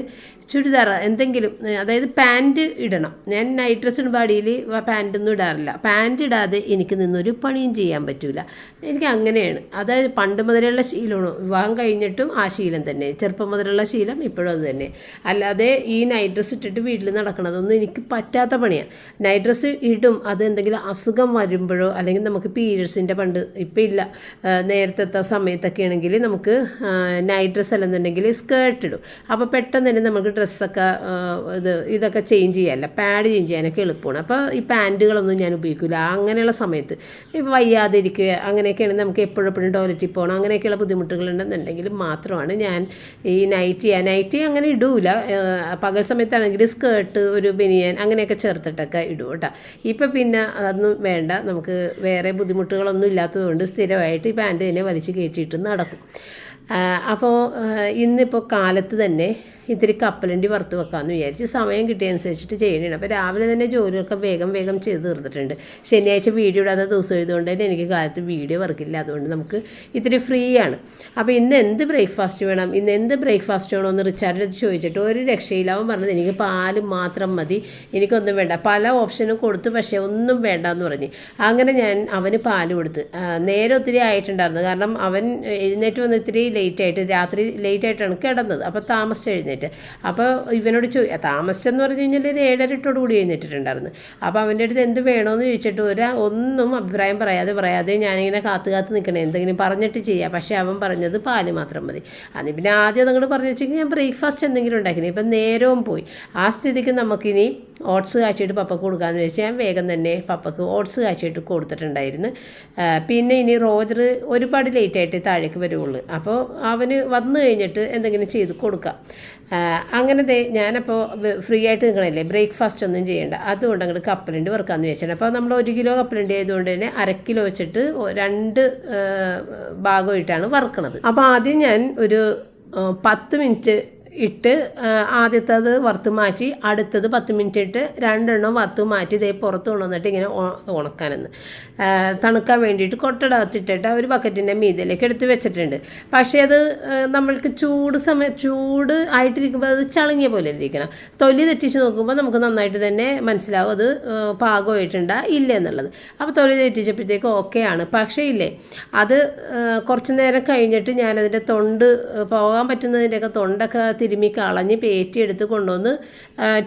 ചുരിദാർ എന്തെങ്കിലും അതായത് പാന്റ് ഇടണം. ഞാൻ നൈറ്റ് ഡ്രസ് ബാഡിയിൽ പാന്റൊന്നും ഇടാറില്ല. പാന്റ് ഇടാതെ എനിക്ക് നിന്നൊരു പണിയും ചെയ്യാൻ പറ്റില്ല എനിക്ക് അങ്ങനെയാണ്. അതായത് പണ്ട് മുതലുള്ള ശീലമാണ്. വിവാഹം കഴിഞ്ഞിട്ടും ആ ശീലം തന്നെ. ചെറുപ്പം മുതലുള്ള ശീലം ഇപ്പോഴും അത് തന്നെ. അല്ലാതെ ഈ നൈറ്റ് ഡ്രസ്സ് ഇട്ടിട്ട് വീട്ടിൽ നടക്കണതൊന്നും എനിക്ക് പറ്റാത്ത പണിയാണ് നൈറ്റ് ഡ്രസ്സ് ഇടും. അത് എന്തെങ്കിലും അസുഖം വരുമ്പോഴോ അല്ലെങ്കിൽ നമുക്ക് പീരിയഡ്സിന്റെ പണ്ട് ഇപ്പം ഇല്ല. നേരത്തെ സമയത്തൊക്കെ ആണെങ്കിൽ നമുക്ക് നൈറ്റ് ഡ്രസ്സ് അല്ലെന്നുണ്ടെങ്കിൽ സ്കേർട്ട് ഇടും. അപ്പോൾ പെട്ടെന്ന് തന്നെ നമുക്ക് ഡ്രസ്സൊക്കെ ഇത് ഇതൊക്കെ ചേഞ്ച് ചെയ്യാമല്ല പാഡ് ചേഞ്ച് ചെയ്യാനൊക്കെ എളുപ്പമാണ്. അപ്പോൾ ഈ പാന്റുകളൊന്നും ഞാൻ ഉപയോഗിക്കില്ല അങ്ങനെയുള്ള സമയത്ത് ഇപ്പോൾ വയ്യാതിരിക്കുക അങ്ങനെയൊക്കെയാണെങ്കിൽ നമുക്ക് എപ്പോഴും എപ്പോഴും ടോയ്ലറ്റിൽ പോകണം അങ്ങനെയൊക്കെയുള്ള ബുദ്ധിമുട്ടുകളുണ്ടെന്നുണ്ടെങ്കിൽ മാത്രമാണ് ഞാൻ ഈ നൈറ്റ് ചെയ്യാൻ നൈറ്റ് അങ്ങനെ ഇടൂല. പകൽ സമയത്താണെങ്കിൽ സ്കേർട്ട് ഒരു ബനിയൻ അങ്ങനെയൊക്കെ ചേർത്തിട്ടൊക്കെ ഇടും കേട്ടോ. ഇപ്പം പിന്നെ അതൊന്നും വേണ്ട. നമുക്ക് വേറെ ബുദ്ധിമുട്ടുകളൊന്നും ഇല്ലാത്തതുകൊണ്ട് സ്ഥിരമായിട്ട് ഈ പാന്റ് തന്നെ വലിച്ച് കയറ്റിയിട്ട് നടക്കും. അപ്പോൾ ഇന്നിപ്പോൾ കാലത്ത് തന്നെ ഇത്തിരി കപ്പലണ്ടി വറുത്ത് വെക്കാമെന്ന് വിചാരിച്ച് സമയം കിട്ടിയനുസരിച്ചിട്ട് ചെയ്യണേണ്. അപ്പോൾ രാവിലെ തന്നെ ജോലിയൊക്കെ വേഗം വേഗം ചെയ്ത് തീർത്തിട്ടുണ്ട് ശനിയാഴ്ച വീഡിയോ ഇടാത്ത ദിവസം ആയതുകൊണ്ട് തന്നെ എനിക്ക് കാലത്ത് വീഡിയോ വർക്കില്ല അതുകൊണ്ട് നമുക്ക് ഇത്തിരി ഫ്രീ ആണ് അപ്പോൾ ഇന്ന് എന്ത് ബ്രേക്ക്ഫാസ്റ്റ് വേണം? ഇന്ന് എന്ത് ബ്രേക്ക്ഫാസ്റ്റ് വേണോ എന്ന് റിച്ചാർഡ് ചോദിച്ചിട്ട് ഒരു രക്ഷയില്ല അവൻ പറഞ്ഞത് എനിക്ക് പാൽ മാത്രം മതി. എനിക്കൊന്നും വേണ്ട. പല ഓപ്ഷനും കൊടുത്ത് പക്ഷേ ഒന്നും വേണ്ട എന്ന് പറഞ്ഞ്. അങ്ങനെ ഞാൻ അവന് പാൽ കൊടുത്ത്. നേരെ ഒത്തിരി ആയിട്ടുണ്ടായിരുന്നു. കാരണം അവൻ എഴുന്നേറ്റ് വന്ന് ഇത്തിരി ലേറ്റായിട്ട് രാത്രി ലേറ്റായിട്ടാണ് കിടന്നത്. അപ്പോൾ താമസിച്ച് എഴുന്നേറ്റ്. അപ്പോൾ ഇവനോട് ചോ താമസിച്ചെന്ന് പറഞ്ഞു കഴിഞ്ഞാൽ ഒരു ഏഴരട്ടോട് കൂടി എഴുന്നേറ്റിട്ടുണ്ടായിരുന്നു. അപ്പോൾ അവന്റെ അടുത്ത് എന്ത് വേണമെന്ന് ചോദിച്ചിട്ട് ഒരു ഒന്നും അഭിപ്രായം പറയാതെ പറയാതെ ഞാനിങ്ങനെ കാത്തു കാത്ത് നിൽക്കണേ എന്തെങ്കിലും പറഞ്ഞിട്ട് ചെയ്യാം. പക്ഷേ അവൻ പറഞ്ഞത് പാൽ മാത്രം മതി. അത് പിന്നെ ആദ്യം നിങ്ങൾ പറഞ്ഞു വെച്ചെങ്കിൽ ഞാൻ ബ്രേക്ക്ഫാസ്റ്റ് എന്തെങ്കിലും ഉണ്ടാക്കിനി. ഇപ്പം നേരവും പോയി. ആ സ്ഥിതിക്ക് നമുക്കിനി ഓട്സ് കാച്ചിട്ട് പപ്പക്ക് കൊടുക്കാമെന്ന് വെച്ചാൽ ഞാൻ വേഗം തന്നെ പപ്പക്ക് ഓട്സ് കാച്ചിട്ട് കൊടുത്തിട്ടുണ്ടായിരുന്നു. പിന്നെ ഇനി റോജർ ഒരുപാട് ലേറ്റായിട്ട് താഴേക്ക് വരുള്ളൂ അപ്പോൾ അവന് വന്നു കഴിഞ്ഞിട്ട് എന്തെങ്കിലും ചെയ്ത് കൊടുക്കാം. അങ്ങനത്തെ ഞാനപ്പോൾ ഫ്രീ ആയിട്ട് നിൽക്കണല്ലേ ബ്രേക്ക്ഫാസ്റ്റ് ഒന്നും ചെയ്യേണ്ട. അതുകൊണ്ട് അങ്ങോട്ട് കപ്പലണ്ടി വറുക്കാമെന്ന് വെച്ചാൽ അപ്പോൾ നമ്മൾ ഒരു കിലോ കപ്പലണ്ടി ആയതുകൊണ്ട് തന്നെ അര കിലോ വെച്ചിട്ട് രണ്ട് ഭാഗമായിട്ടാണ് വറുക്കണത്. അപ്പോൾ ആദ്യം ഞാൻ ഒരു പത്ത് മിനിറ്റ് ഇട്ട് ആദ്യത്തത് വറുത്ത് മാറ്റി അടുത്തത് പത്ത് മിനിറ്റ് ഇട്ട് രണ്ടെണ്ണം വറുത്ത് മാറ്റി ഇതേ പുറത്ത് കൊണ്ടുവന്നിട്ട് ഇങ്ങനെ ഉണക്കാനെന്ന്. തണുക്കാൻ വേണ്ടിയിട്ട് കൊട്ടടകത്തിട്ടിട്ട് ഒരു ബക്കറ്റിന്റെ മീതിലേക്ക് എടുത്ത് വെച്ചിട്ടുണ്ട്. പക്ഷേ അത് നമ്മൾക്ക് ചൂട് സമയം ചൂട് ആയിട്ടിരിക്കുമ്പോൾ അത് ചളുങ്ങിയ പോലെ ഇരിക്കണം. തൊലി തെറ്റിച്ച് നോക്കുമ്പോൾ നമുക്ക് നന്നായിട്ട് തന്നെ മനസ്സിലാവും അത് പാകമായിട്ടുണ്ട് ഇല്ല എന്നുള്ളത്. അപ്പോൾ തൊലി തെറ്റിച്ചപ്പോഴത്തേക്ക് ആണ്. പക്ഷേ ഇല്ലേ അത് കുറച്ച് നേരം കഴിഞ്ഞിട്ട് ഞാനതിന്റെ തൊണ്ട് പോകാൻ പറ്റുന്നതിന്റെയൊക്കെ തൊണ്ടൊക്കെ തിരുമ്മി കളഞ്ഞ് പേറ്റിയെടുത്ത് കൊണ്ടുവന്ന്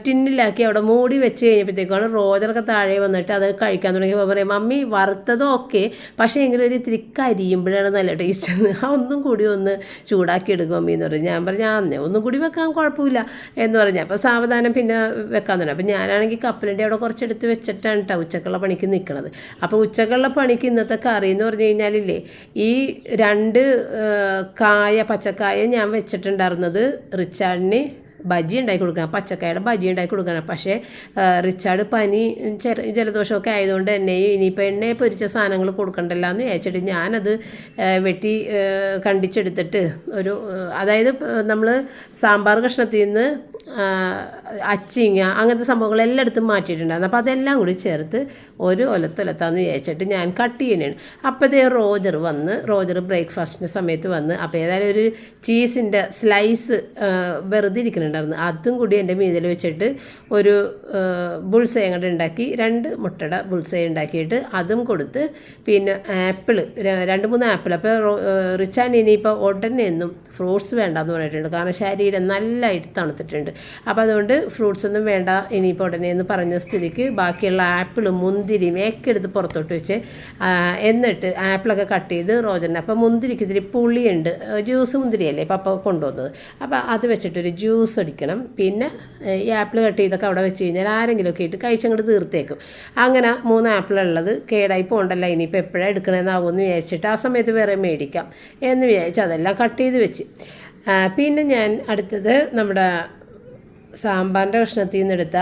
ടിന്നിലാക്കി അവിടെ മൂടി വെച്ച് കഴിഞ്ഞപ്പോഴത്തേക്കാണ് റോജറൊക്കെ താഴെ വന്നിട്ട് അത് കഴിക്കാൻ തുടങ്ങിയപ്പോൾ പറയും മമ്മി വറുത്തതും ഓക്കെ പക്ഷേ എങ്കിലും ഒരു ഇത്തിരി കരിയുമ്പോഴാണ് നല്ല ടേസ്റ്റ് ആ ഒന്നും കൂടി ഒന്ന് ചൂടാക്കി എടുക്കും മമ്മി എന്ന് പറഞ്ഞു ഞാൻ പറഞ്ഞു അന്നേ ഒന്നും കൂടി വെക്കാൻ കുഴപ്പമില്ല എന്ന് പറഞ്ഞു അപ്പോൾ സാവധാനം പിന്നെ വെക്കാൻ തുടങ്ങി. അപ്പോൾ ഞാനാണെങ്കിൽ കപ്പലിന്റെ അവിടെ കുറച്ചെടുത്ത് വെച്ചിട്ടാണ് കേട്ടോ ഉച്ചക്കുള്ള പണിക്ക് നിൽക്കുന്നത് അപ്പോൾ ഉച്ചക്കുള്ള പണിക്ക് ഇന്നത്തെ കറി എന്ന് പറഞ്ഞു കഴിഞ്ഞാലില്ലേ ഈ രണ്ട് കായ പച്ചക്കായ ഞാൻ വെച്ചിട്ടുണ്ടായിരുന്നത് റിച്ചാർഡിന് ബജി ഉണ്ടാക്കി കൊടുക്കണം പച്ചക്കായുടെ ബജി ഉണ്ടാക്കി കൊടുക്കണം. പക്ഷേ റിച്ചാർഡ് പനി ജലദോഷമൊക്കെ ആയതുകൊണ്ട് എന്നെയും ഇനിയിപ്പോൾ എണ്ണ പൊരിച്ച സാധനങ്ങൾ കൊടുക്കണ്ടല്ലോ എന്ന് വിചാരിച്ചിട്ട് ഞാനത് വെട്ടി കണ്ടിച്ചെടുത്തിട്ട് ഒരു അതായത് നമ്മൾ സാമ്പാർ കഷ്ണത്തിൽ നിന്ന് അച്ചിങ്ങ അങ്ങനത്തെ സംഭവങ്ങൾ എല്ലായിടത്തും മാറ്റിയിട്ടുണ്ടായിരുന്നു. അപ്പോൾ അതെല്ലാം കൂടി ചേർത്ത് ഒരു ഒലത്തൊലത്താന്ന് വിചാരിച്ചിട്ട് ഞാൻ കട്ട് ചെയ്യണേണ് അപ്പോഴത്തേ റോജർ വന്ന് റോജർ ബ്രേക്ക്ഫാസ്റ്റിന്റെ സമയത്ത് വന്ന് അപ്പോൾ ഏതായാലും ഒരു ചീസിന്റെ സ്ലൈസ് വെറുതെ ഇരിക്കുന്നുണ്ടായിരുന്നു അതും കൂടി എന്റെ മീതിൽ വെച്ചിട്ട് ഒരു ബുൾസൈ അങ്ങോട്ട് ഉണ്ടാക്കി രണ്ട് മുട്ടട ബുൾസൈ ഉണ്ടാക്കിയിട്ട് അതും കൊടുത്ത് പിന്നെ ആപ്പിൾ രണ്ട് മൂന്ന് ആപ്പിൾ അപ്പോൾ റിച്ചാൻ ഇനിയിപ്പോൾ ഉടനെ ഒന്നും ഫ്രൂട്ട്സ് വേണ്ടെന്ന് പറഞ്ഞിട്ടുണ്ട്. കാരണം ശരീരം നല്ലതായിട്ട് തണുത്തിട്ടുണ്ട്. അപ്പോൾ അതുകൊണ്ട് ഫ്രൂട്ട്സ് ഒന്നും വേണ്ട ഇനിയിപ്പോൾ ഉടനെ എന്ന് പറഞ്ഞ സ്ഥിതിക്ക് ബാക്കിയുള്ള ആപ്പിളും മുന്തിരിയും ഒക്കെ എടുത്ത് പുറത്തോട്ട് വെച്ച് എന്നിട്ട് ആപ്പിളൊക്കെ കട്ട് ചെയ്ത് റോജനെ. അപ്പോൾ മുന്തിരിക്ക് ഇതിരി പുളിയുണ്ട്. ജ്യൂസ് മുന്തിരിയല്ലേ പപ്പ കൊണ്ടുവന്നത്. അപ്പോൾ അത് വെച്ചിട്ടൊരു ജ്യൂസ് അടിക്കണം പിന്നെ ഈ ആപ്പിൾ കട്ട് ചെയ്തൊക്കെ അവിടെ വെച്ച് കഴിഞ്ഞാൽ ആരെങ്കിലുമൊക്കെ ഇട്ട് കഴിച്ചങ്ങോട്ട് തീർത്തേക്കും. അങ്ങനെ മൂന്ന് ആപ്പിൾ ഉള്ളത് കേടായി പോകണ്ടല്ലോ ഇനിയിപ്പോൾ എപ്പോഴാണ് എടുക്കണമെന്നാവുമെന്ന് വിചാരിച്ചിട്ട് ആ സമയത്ത് വേറെ മേടിക്കാം എന്ന് വിചാരിച്ച് അതെല്ലാം കട്ട് ചെയ്ത് വെച്ച്. പിന്നെ ഞാൻ അടുത്തത് നമ്മുടെ സാമ്പാറിന്റെ കഷ്ണത്തിൽ നിന്നെടുത്ത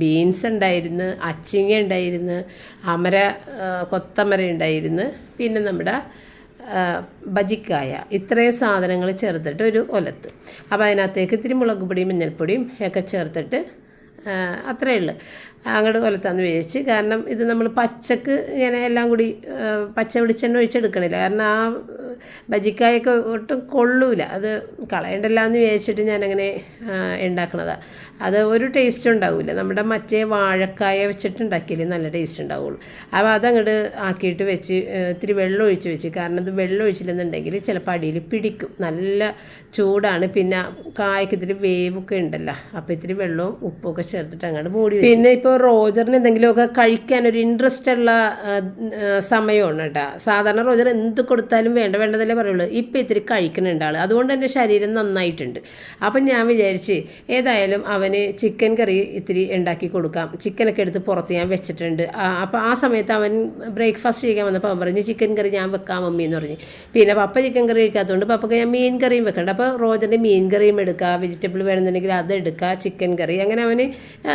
ബീൻസ് ഉണ്ടായിരുന്നു അച്ചിങ്ങ ഉണ്ടായിരുന്നു അമര കൊത്തമര ഉണ്ടായിരുന്നു പിന്നെ നമ്മുടെ ബജിക്കായ ഇത്രയും സാധനങ്ങൾ ചേർത്തിട്ട് ഒരു ഒലത്ത്. അപ്പോൾ അതിനകത്തേക്ക് ഇത്തിരി മുളക് പൊടിയും മഞ്ഞൾപ്പൊടിയും ഒക്കെ ചേർത്തിട്ട് അത്രയേ ഉള്ളൂ. അങ്ങോട്ട് കൊലത്താന്ന് വിചാരിച്ച്. കാരണം ഇത് നമ്മൾ പച്ചക്ക് ഇങ്ങനെ എല്ലാം കൂടി പച്ച വെളിച്ചെണ്ണ ഒഴിച്ചെടുക്കണില്ല. കാരണം ആ ബജിക്കായൊക്കെ ഒട്ടും കൊള്ളൂല. അത് കളയണ്ടല്ല എന്ന് വിചാരിച്ചിട്ട് ഞാനങ്ങനെ ഉണ്ടാക്കണതാണ് അത് ഒരു ടേസ്റ്റ് ഉണ്ടാവില്ല നമ്മുടെ മറ്റേ വാഴക്കായ വെച്ചിട്ട് ഉണ്ടാക്കിയാലേ നല്ല ടേസ്റ്റ് ഉണ്ടാവുള്ളൂ. അപ്പോൾ അതങ്ങോട്ട് ആക്കിയിട്ട് വെച്ച് ഇത്തിരി വെള്ളം ഒഴിച്ച് വെച്ച്. കാരണം ഇത് വെള്ളം ഒഴിച്ചില്ലെന്നുണ്ടെങ്കിൽ ചിലപ്പോൾ അടിയിൽ പിടിക്കും. നല്ല ചൂടാണ്. പിന്നെ കായ്ക്ക് ഇത്തിരി വേവൊക്കെ ഉണ്ടല്ലോ. അപ്പോൾ ഇത്തിരി വെള്ളവും ഉപ്പൊക്കെ ചേർത്തിട്ട് അങ്ങോട്ട് മൂടി. പിന്നെ ഇപ്പോൾ റോജറിന് എന്തെങ്കിലുമൊക്കെ കഴിക്കാൻ ഒരു ഇൻട്രസ്റ്റ് ഉള്ള സമയമാണ് കേട്ടോ. സാധാരണ റോജർ എന്ത് കൊടുത്താലും വേണ്ട വേണ്ടതല്ലേ പറയുള്ളൂ. ഇപ്പം ഇത്തിരി കഴിക്കുന്നുണ്ട് ആൾ അതുകൊണ്ട് എന്റെ ശരീരം നന്നായിട്ടുണ്ട്. അപ്പം ഞാൻ വിചാരിച്ച് ഏതായാലും അവന് ചിക്കൻ കറി ഇത്തിരി ഉണ്ടാക്കി കൊടുക്കാം. ചിക്കനൊക്കെ എടുത്ത് പുറത്ത് ഞാൻ വെച്ചിട്ടുണ്ട്. അപ്പോൾ ആ സമയത്ത് അവൻ ബ്രേക്ക്ഫാസ്റ്റ് ചെയ്യാൻ വന്നപ്പോൾ അവൻ പറഞ്ഞ് ചിക്കൻ കറി ഞാൻ വെക്കാം മമ്മി എന്ന് പറഞ്ഞു. പിന്നെ പപ്പ ചിക്കൻ കറി കഴിക്കാത്തതുകൊണ്ട് പപ്പക്ക് ഞാൻ മീൻ കറിയും വെക്കണ്ട. അപ്പോൾ റോജറിന്റെ മീൻ കറിയും എടുക്കുക വെജിറ്റബിൾ വേണമെന്നുണ്ടെങ്കിൽ അത് എടുക്കുക ചിക്കൻ കറി. അങ്ങനെ അവന്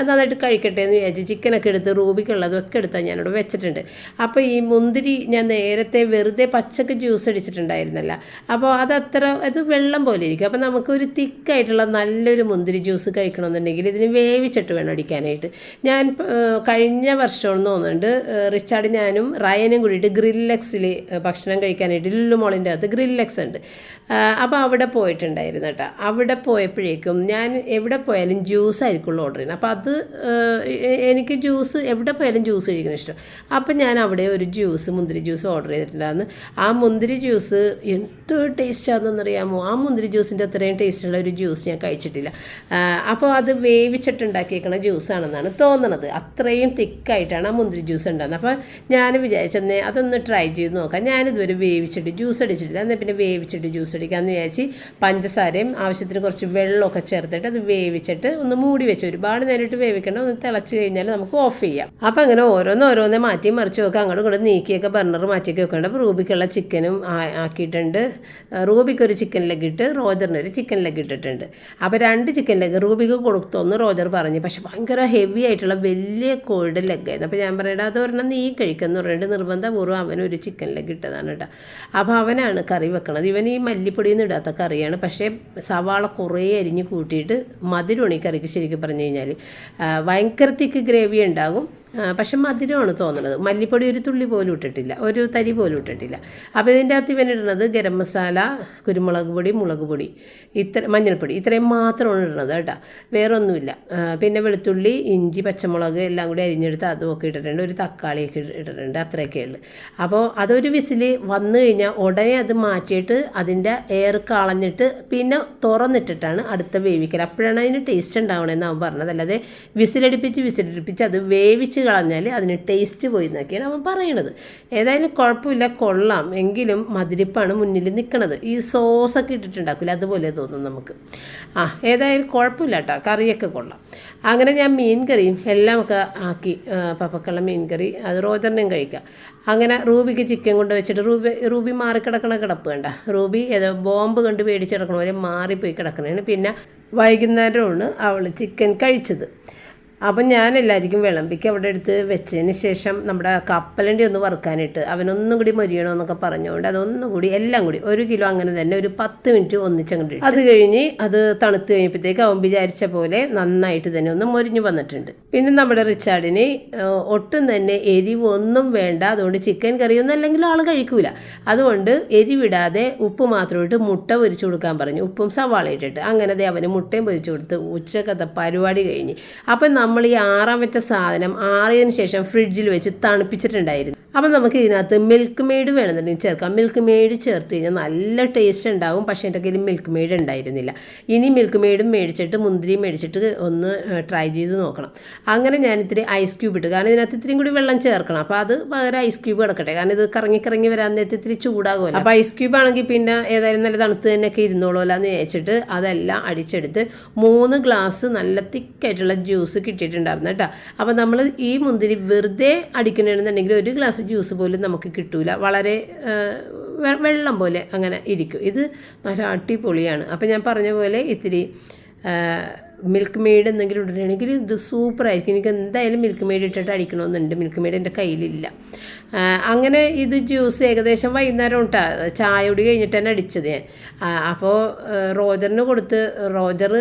നന്നായിട്ട് കഴിക്കട്ടെ എന്ന് വിചാരിച്ച് ചിക്കനൊക്കെ എടുത്ത് റൂബിക്കുള്ളതും ഒക്കെ എടുത്താൽ ഞാനിവിടെ വെച്ചിട്ടുണ്ട്. അപ്പോൾ ഈ മുന്തിരി ഞാൻ നേരത്തെ വെറുതെ പച്ചക്ക് ജ്യൂസ് അടിച്ചിട്ടുണ്ടായിരുന്നല്ല. അപ്പോൾ അതത്ര അത് വെള്ളം പോലെ ഇരിക്കും. അപ്പോൾ നമുക്കൊരു തിക്കായിട്ടുള്ള നല്ലൊരു മുന്തിരി ജ്യൂസ് കഴിക്കണമെന്നുണ്ടെങ്കിൽ ഇതിന് വേവിച്ചിട്ട് വേണം അടിക്കാനായിട്ട്. ഞാൻ കഴിഞ്ഞ വർഷമെന്ന് തോന്നുന്നുണ്ട് റിച്ചാർഡ് ഞാനും റയനും കൂടിയിട്ട് ഗ്രില്ലെക്സിൽ ഭക്ഷണം കഴിക്കാനായിട്ട് ലുല്ലു മോളിന്റെ അകത്ത് ഗ്രില്ലെക്സ് ഉണ്ട്. അപ്പോൾ അവിടെ പോയിട്ടുണ്ടായിരുന്നു കേട്ടോ. അവിടെ പോയപ്പോഴേക്കും ഞാൻ എവിടെ പോയാലും ജ്യൂസ് ആയിരിക്കുള്ളൂ ഓർഡർ ചെയ്യുന്നത്. അപ്പോൾ അത് എനിക്ക് ജ്യൂസ് എവിടെ പോയാലും ജ്യൂസ് കഴിക്കണം ഇഷ്ടം. അപ്പം ഞാൻ അവിടെ ഒരു ജ്യൂസ് മുന്തിരി ജ്യൂസ് ഓർഡർ ചെയ്തിട്ടുണ്ടായിരുന്നു. ആ മുന്തിരി ജ്യൂസ് എന്തോ ടേസ്റ്റാണെന്നറിയാമോ ആ മുന്തിരി ജ്യൂസിന്റെ അത്രയും ടേസ്റ്റുള്ള ഒരു ജ്യൂസ് ഞാൻ കഴിച്ചിട്ടില്ല. അപ്പോൾ അത് വേവിച്ചിട്ടുണ്ടാക്കിയേക്കണ ജ്യൂസാണെന്നാണ് തോന്നണത്. അത്രയും തിക്കായിട്ടാണ് ആ മുന്തിരി ജ്യൂസ് ഉണ്ടാകുന്നത് അപ്പോൾ ഞാൻ വിചാരിച്ചെന്നേ അതൊന്ന് ട്രൈ ചെയ്ത് നോക്കാം. ഞാനിതുവരെ വേവിച്ചിട്ട് ജ്യൂസ് അടിച്ചിട്ടില്ല. എന്നാൽ പിന്നെ വേവിച്ചിട്ട് ജ്യൂസ് അടിക്കാമെന്ന് വിചാരിച്ച് പഞ്ചസാരയും ആവശ്യത്തിന് കുറച്ച് വെള്ളമൊക്കെ ചേർത്തിട്ട് അത് വേവിച്ചിട്ട് ഒന്ന് മൂടി വെച്ച് ഒരുപാട് നേരിട്ട് വേവിക്കേണ്ട ഒന്ന് തിളച്ച് കഴിഞ്ഞാൽ നമുക്ക് ഓഫ് ചെയ്യാം. അപ്പോൾ അങ്ങനെ ഓരോന്നോരോന്നേ ഓരോന്ന് മാറ്റി മറിച്ച് വെക്കുക അങ്ങോട്ട് ഇങ്ങോട്ട് നീക്കിയൊക്കെ ബർണർ മാറ്റിയൊക്കെ വെക്കേണ്ട റൂബിക്കുള്ള ചിക്കനും ആക്കിയിട്ടുണ്ട്. റൂബിക്ക് ഒരു ചിക്കൻ ലെഗ് ഇട്ട് റോജറിന് ഒരു ചിക്കൻ ലെഗ് ഇട്ടിട്ടുണ്ട്. അപ്പോൾ രണ്ട് ചിക്കൻ ലെഗ് റൂബിക്ക് കൊടുത്തോന്ന് റോജർ പറഞ്ഞു. പക്ഷെ ഭയങ്കര ഹെവി ആയിട്ടുള്ള വലിയ കോഴിയുടെ ലെഗായിരുന്നു അപ്പോൾ ഞാൻ പറയട്ടെ അത് ഒരെണ്ണം നീ കഴിക്കുന്നു പറഞ്ഞിട്ട് നിർബന്ധപൂർവം അവനൊരു ചിക്കൻ ലെഗ് ഇട്ടതാണ് കേട്ടോ. അപ്പോൾ അവനാണ് കറി വെക്കണത്. ഇവൻ ഈ മല്ലിപ്പൊടിയൊന്നും ഇടാത്ത കറിയാണ്. പക്ഷേ സവാള കുറേ അരിഞ്ഞ് കൂട്ടിയിട്ട് മധുരമാണ് കറിക്ക് ശരിക്കും പറഞ്ഞു കഴിഞ്ഞാൽ ഭയങ്കര തിക്ക് ഗ്രേവി ഉണ്ടാകും പക്ഷെ മധുരമാണ് തോന്നുന്നത് മല്ലിപ്പൊടി ഒരു തുള്ളി പോലും ഇട്ടിട്ടില്ല. ഒരു തരി പോലും ഇട്ടിട്ടില്ല. അപ്പോൾ ഇതിന്റെ അകത്ത് ഇവൻ ഇടുന്നത് ഗരം മസാല കുരുമുളക് പൊടി മുളക് പൊടി ഇത്ര മഞ്ഞൾപ്പൊടി. ഇത്രയും മാത്രമാണ് ഇടുന്നത് കേട്ടോ. വേറെ ഒന്നുമില്ല പിന്നെ വെളുത്തുള്ളി ഇഞ്ചി പച്ചമുളക് എല്ലാം കൂടി അരിഞ്ഞെടുത്ത് അതുമൊക്കെ ഇട്ടിട്ടുണ്ട്. ഒരു തക്കാളിയൊക്കെ ഇട്ടിട്ടുണ്ട്. അത്രയൊക്കെ ഉള്ളു. അപ്പോൾ അതൊരു വിസിൽ വന്നു കഴിഞ്ഞാൽ ഉടനെ അത് മാറ്റിയിട്ട് അതിന്റെ എയർ കളഞ്ഞിട്ട് പിന്നെ തുറന്നിട്ടിട്ടാണ് അടുത്ത വേവിക്കൽ അപ്പോഴാണ് അതിന് ടേസ്റ്റ് ഉണ്ടാവണമെന്ന് അവൻ പറഞ്ഞത്. അല്ലാതെ വിസിലടിപ്പിച്ച് വിസിലടിപ്പിച്ച് അത് വേവിച്ച് കളഞ്ഞാൽ അതിന് ടേസ്റ്റ് പോയി എന്നൊക്കെയാണ് അവൻ പറയണത്. ഏതായാലും കുഴപ്പമില്ല കൊള്ളാം. എങ്കിലും മതിരിപ്പാണ് മുന്നിൽ നിൽക്കുന്നത് ഈ സോസൊക്കെ ഇട്ടിട്ടുണ്ടാക്കില്ല അതുപോലെ തോന്നും നമുക്ക്. ആ ഏതായാലും കുഴപ്പമില്ല കേട്ടോ. കറിയൊക്കെ കൊള്ളാം. അങ്ങനെ ഞാൻ മീൻ കറിയും എല്ലാം ഒക്കെ ആക്കി പപ്പക്കുള്ള മീൻ കറി അത് റോജറിനെയും കഴിക്കാം. അങ്ങനെ റൂബിക്ക് ചിക്കൻ കൊണ്ട് വെച്ചിട്ട് റൂബി റൂബി മാറിക്കിടക്കണ കിടപ്പ് വേണ്ട റൂബി ഏതോ ബോംബ് കണ്ട് പേടിച്ചിടക്കണ പോലെ മാറിപ്പോയി കിടക്കണേന് പിന്നെ വൈകുന്നേരമാണ് അവൾ ചിക്കൻ കഴിച്ചത്. അപ്പം ഞാൻ എല്ലാവർക്കും വിളമ്പിക്ക് അവിടെ എടുത്ത് വെച്ചതിന് ശേഷം നമ്മുടെ കപ്പലണ്ടി ഒന്ന് വറുക്കാനിട്ട് അവനൊന്നും കൂടി മൊരിയണമെന്നൊക്കെ പറഞ്ഞുകൊണ്ട് അതൊന്നും കൂടി എല്ലാം കൂടി ഒരു കിലോ അങ്ങനെ തന്നെ ഒരു പത്ത് മിനിറ്റ് ഒന്നിച്ചങ്ങോട്ട് അത് കഴിഞ്ഞ് അത് തണുത്ത് കഴിഞ്ഞപ്പോഴത്തേക്ക് അവൻ വിചാരിച്ച പോലെ നന്നായിട്ട് തന്നെ ഒന്ന് മൊരിഞ്ഞു വന്നിട്ടുണ്ട്. പിന്നെ നമ്മുടെ റിച്ചാർഡിന് ഒട്ടും തന്നെ എരിവ് ഒന്നും വേണ്ട. അതുകൊണ്ട് ചിക്കൻ കറിയൊന്നും അല്ലെങ്കിൽ ആൾ കഴിക്കൂല. അതുകൊണ്ട് എരിവിടാതെ ഉപ്പ് മാത്രം ഇട്ട് മുട്ട പൊരിച്ചു കൊടുക്കാൻ പറഞ്ഞു. ഉപ്പും സവാള ഇട്ടിട്ട്. അങ്ങനെ അവന് മുട്ടയും പൊരിച്ചു കൊടുത്ത് ഉച്ചക്കത്തെ പരിപാടി കഴിഞ്ഞ്. അപ്പം നമ്മൾ ഈ ആറാൻ വെച്ച സാധനം ആറിയതിന് ശേഷം ഫ്രിഡ്ജിൽ വെച്ച് തണുപ്പിച്ചിട്ടുണ്ടായിരുന്നു. അപ്പം നമുക്ക് ഇതിനകത്ത് മിൽക്ക് മെയ്ഡ് വേണമെന്നുണ്ടെങ്കിൽ ചേർക്കാം. മിൽക്ക് മെയ്ഡ് ചേർത്ത് കഴിഞ്ഞാൽ നല്ല ടേസ്റ്റ് ഉണ്ടാകും പക്ഷേ എന്റെ കയ്യിൽ മിൽക്ക് മെയ്ഡ് ഉണ്ടായിരുന്നില്ല. ഇനി മിൽക്ക് മെയ്ഡും മേടിച്ചിട്ട് മുന്തിരിയും മേടിച്ചിട്ട് ഒന്ന് ട്രൈ ചെയ്ത് നോക്കണം. അങ്ങനെ ഞാൻ ഇത്തിരി ഐസ് ക്യൂബ് ഇട്ട്. കാരണം ഇതിനകത്ത് ഇത്തിരിയും കൂടി വെള്ളം ചേർക്കണം. അപ്പോൾ അത് പകരം ഐസ് ക്യൂബ് കിടക്കട്ടെ. കാരണം ഇത് കറങ്ങി കറങ്ങി വരാൻ നേരത്തെ ഇത്തിരി ചൂടാകുമല്ലോ. അപ്പോൾ ഐസ് ക്യൂബ് ആണെങ്കിൽ പിന്നെ ഏതായാലും നല്ല തണുത്ത് തന്നെയൊക്കെ ഇരുന്നോളൂല്ലോ എന്ന് വിചാരിച്ചിട്ട് അതെല്ലാം അടിച്ചെടുത്ത് മൂന്ന് ഗ്ലാസ് നല്ല തിക്കായിട്ടുള്ള ജ്യൂസ് കിട്ടിയിട്ടുണ്ടായിരുന്നു കേട്ടോ. അപ്പോൾ നമ്മൾ ഈ മുന്തിരി വെറുതെ അടിക്കണമെന്നുണ്ടെങ്കിൽ ഒരു ഗ്ലാസ് ജ്യൂസ് പോലും നമുക്ക് കിട്ടൂല. വളരെ വെള്ളം പോലെ അങ്ങനെ ഇരിക്കും. ഇത് നല്ല അടിപൊളിയാണ്. അപ്പോൾ ഞാൻ പറഞ്ഞ പോലെ ഇത്തിരി മിൽക്ക് മെയ്ഡ് എന്തെങ്കിലും ഇട്ടിട്ടുണ്ടെങ്കിൽ ഇത് സൂപ്പറായിരിക്കും എനിക്ക് എന്തായാലും മിൽക്ക് മെയ്ഡ് ഇട്ടിട്ട് അടിക്കണമെന്നുണ്ട്. മിൽക്ക് മെയ്ഡ് എന്റെ കയ്യിലില്ല. അങ്ങനെ ഇത് ജ്യൂസ് ഏകദേശം വൈകുന്നേരം ഉണ്ടാ ചായ കുടി കഴിഞ്ഞിട്ട് തന്നെ അടിച്ചത് ഞാൻ. അപ്പോൾ റോജറിന് കൊടുത്ത് റോജർ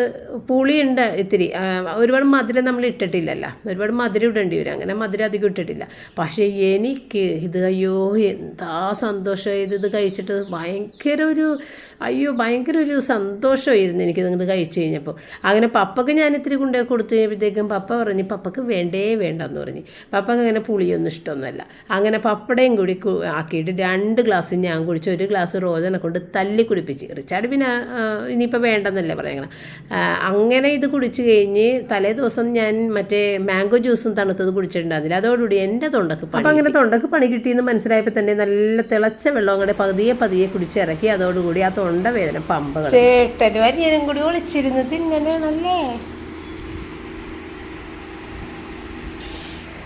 പുളിയുണ്ട് ഇത്തിരി. ഒരുപാട് മധുരം നമ്മൾ ഇട്ടിട്ടില്ലല്ലോ. ഒരുപാട് മധുരം ഇടേണ്ടി വരും. അങ്ങനെ മധുരം അധികം ഇട്ടിട്ടില്ല. പക്ഷേ എനിക്ക് ഇത് അയ്യോ എന്താ സന്തോഷമായത് ഇത് കഴിച്ചിട്ട്. ഭയങ്കര ഒരു അയ്യോ ഭയങ്കര ഒരു സന്തോഷമായിരുന്നു എനിക്ക് നിങ്ങൾ കഴിച്ചു കഴിഞ്ഞപ്പോൾ. അങ്ങനെ പപ്പക്ക് ഞാൻ ഇത്തിരി കൊണ്ടുപോയി കൊടുത്തു കഴിഞ്ഞപ്പോഴത്തേക്കും പപ്പ പറഞ്ഞു പപ്പക്ക് വേണ്ടേ വേണ്ടെന്ന് പറഞ്ഞു. പപ്പക്ക് അങ്ങനെ പുളിയൊന്നും ഇഷ്ടമൊന്നുമല്ല. അങ്ങനെ പപ്പടയും കൂടി ആക്കിയിട്ട് രണ്ട് ഗ്ലാസ് ഞാൻ കുടിച്ച് ഒരു ഗ്ലാസ് റോജനെ കൊണ്ട് തല്ലി കുടിപ്പിച്ച്. റിച്ചാർഡ് പിന്നെ ഇനിയിപ്പോൾ വേണ്ടെന്നല്ലേ പറയണം. അങ്ങനെ ഇത് കുടിച്ച് കഴിഞ്ഞ് തലേ ദിവസം ഞാൻ മറ്റേ മാംഗോ ജ്യൂസും തണുത്തത് കുടിച്ചിട്ടുണ്ടായിരുന്നില്ല അതോടുകൂടി എന്റെ തൊണ്ടക്ക് പണി അപ്പോൾ അങ്ങനെ തൊണ്ടക്ക് പണി കിട്ടിയെന്ന് മനസ്സിലായപ്പോൾ തന്നെ നല്ല തിളച്ച വെള്ളം കൂടെ പതിയെ പതിയെ കുടിച്ചിറക്കി. അതോടുകൂടി ആ തൊണ്ട വേദന പമ്പകൾ ചേട്ടനും കൂടി ഒളിച്ചിരുന്ന് തിന്നണല്ലേ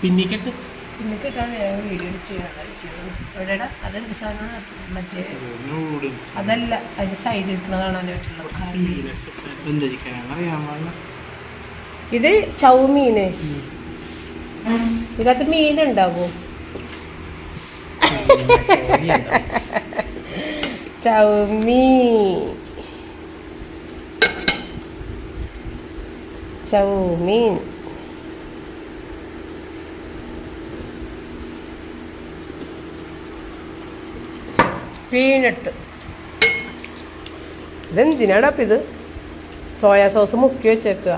പിന്നിക്കെട്ട്. ഞാൻ വീഡിയോ എവിടെടാ? അതെന്ത് സാധനമാണ്? മറ്റേ നൂഡിൽസ് അതല്ല അതിന് പാടില്ല ഇത് ചൗമീന് ഇതിനകത്ത് മീൻ ഉണ്ടാകും ചൗമീ ചൗമീൻ. പീനട്ട് ഇതെന്തിനാടാ അപ്പം ഇത്? സോയാ സോസ് മുക്കി വെച്ചേക്കുക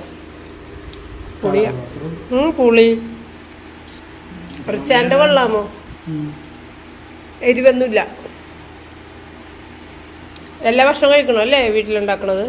പുളി. പുളി. കുറച്ചാന്റെ വെള്ളാമോ? എരിവൊന്നുമില്ല. എല്ലാ ഭക്ഷണം കഴിക്കണോ അല്ലേ വീട്ടിലുണ്ടാക്കണത്?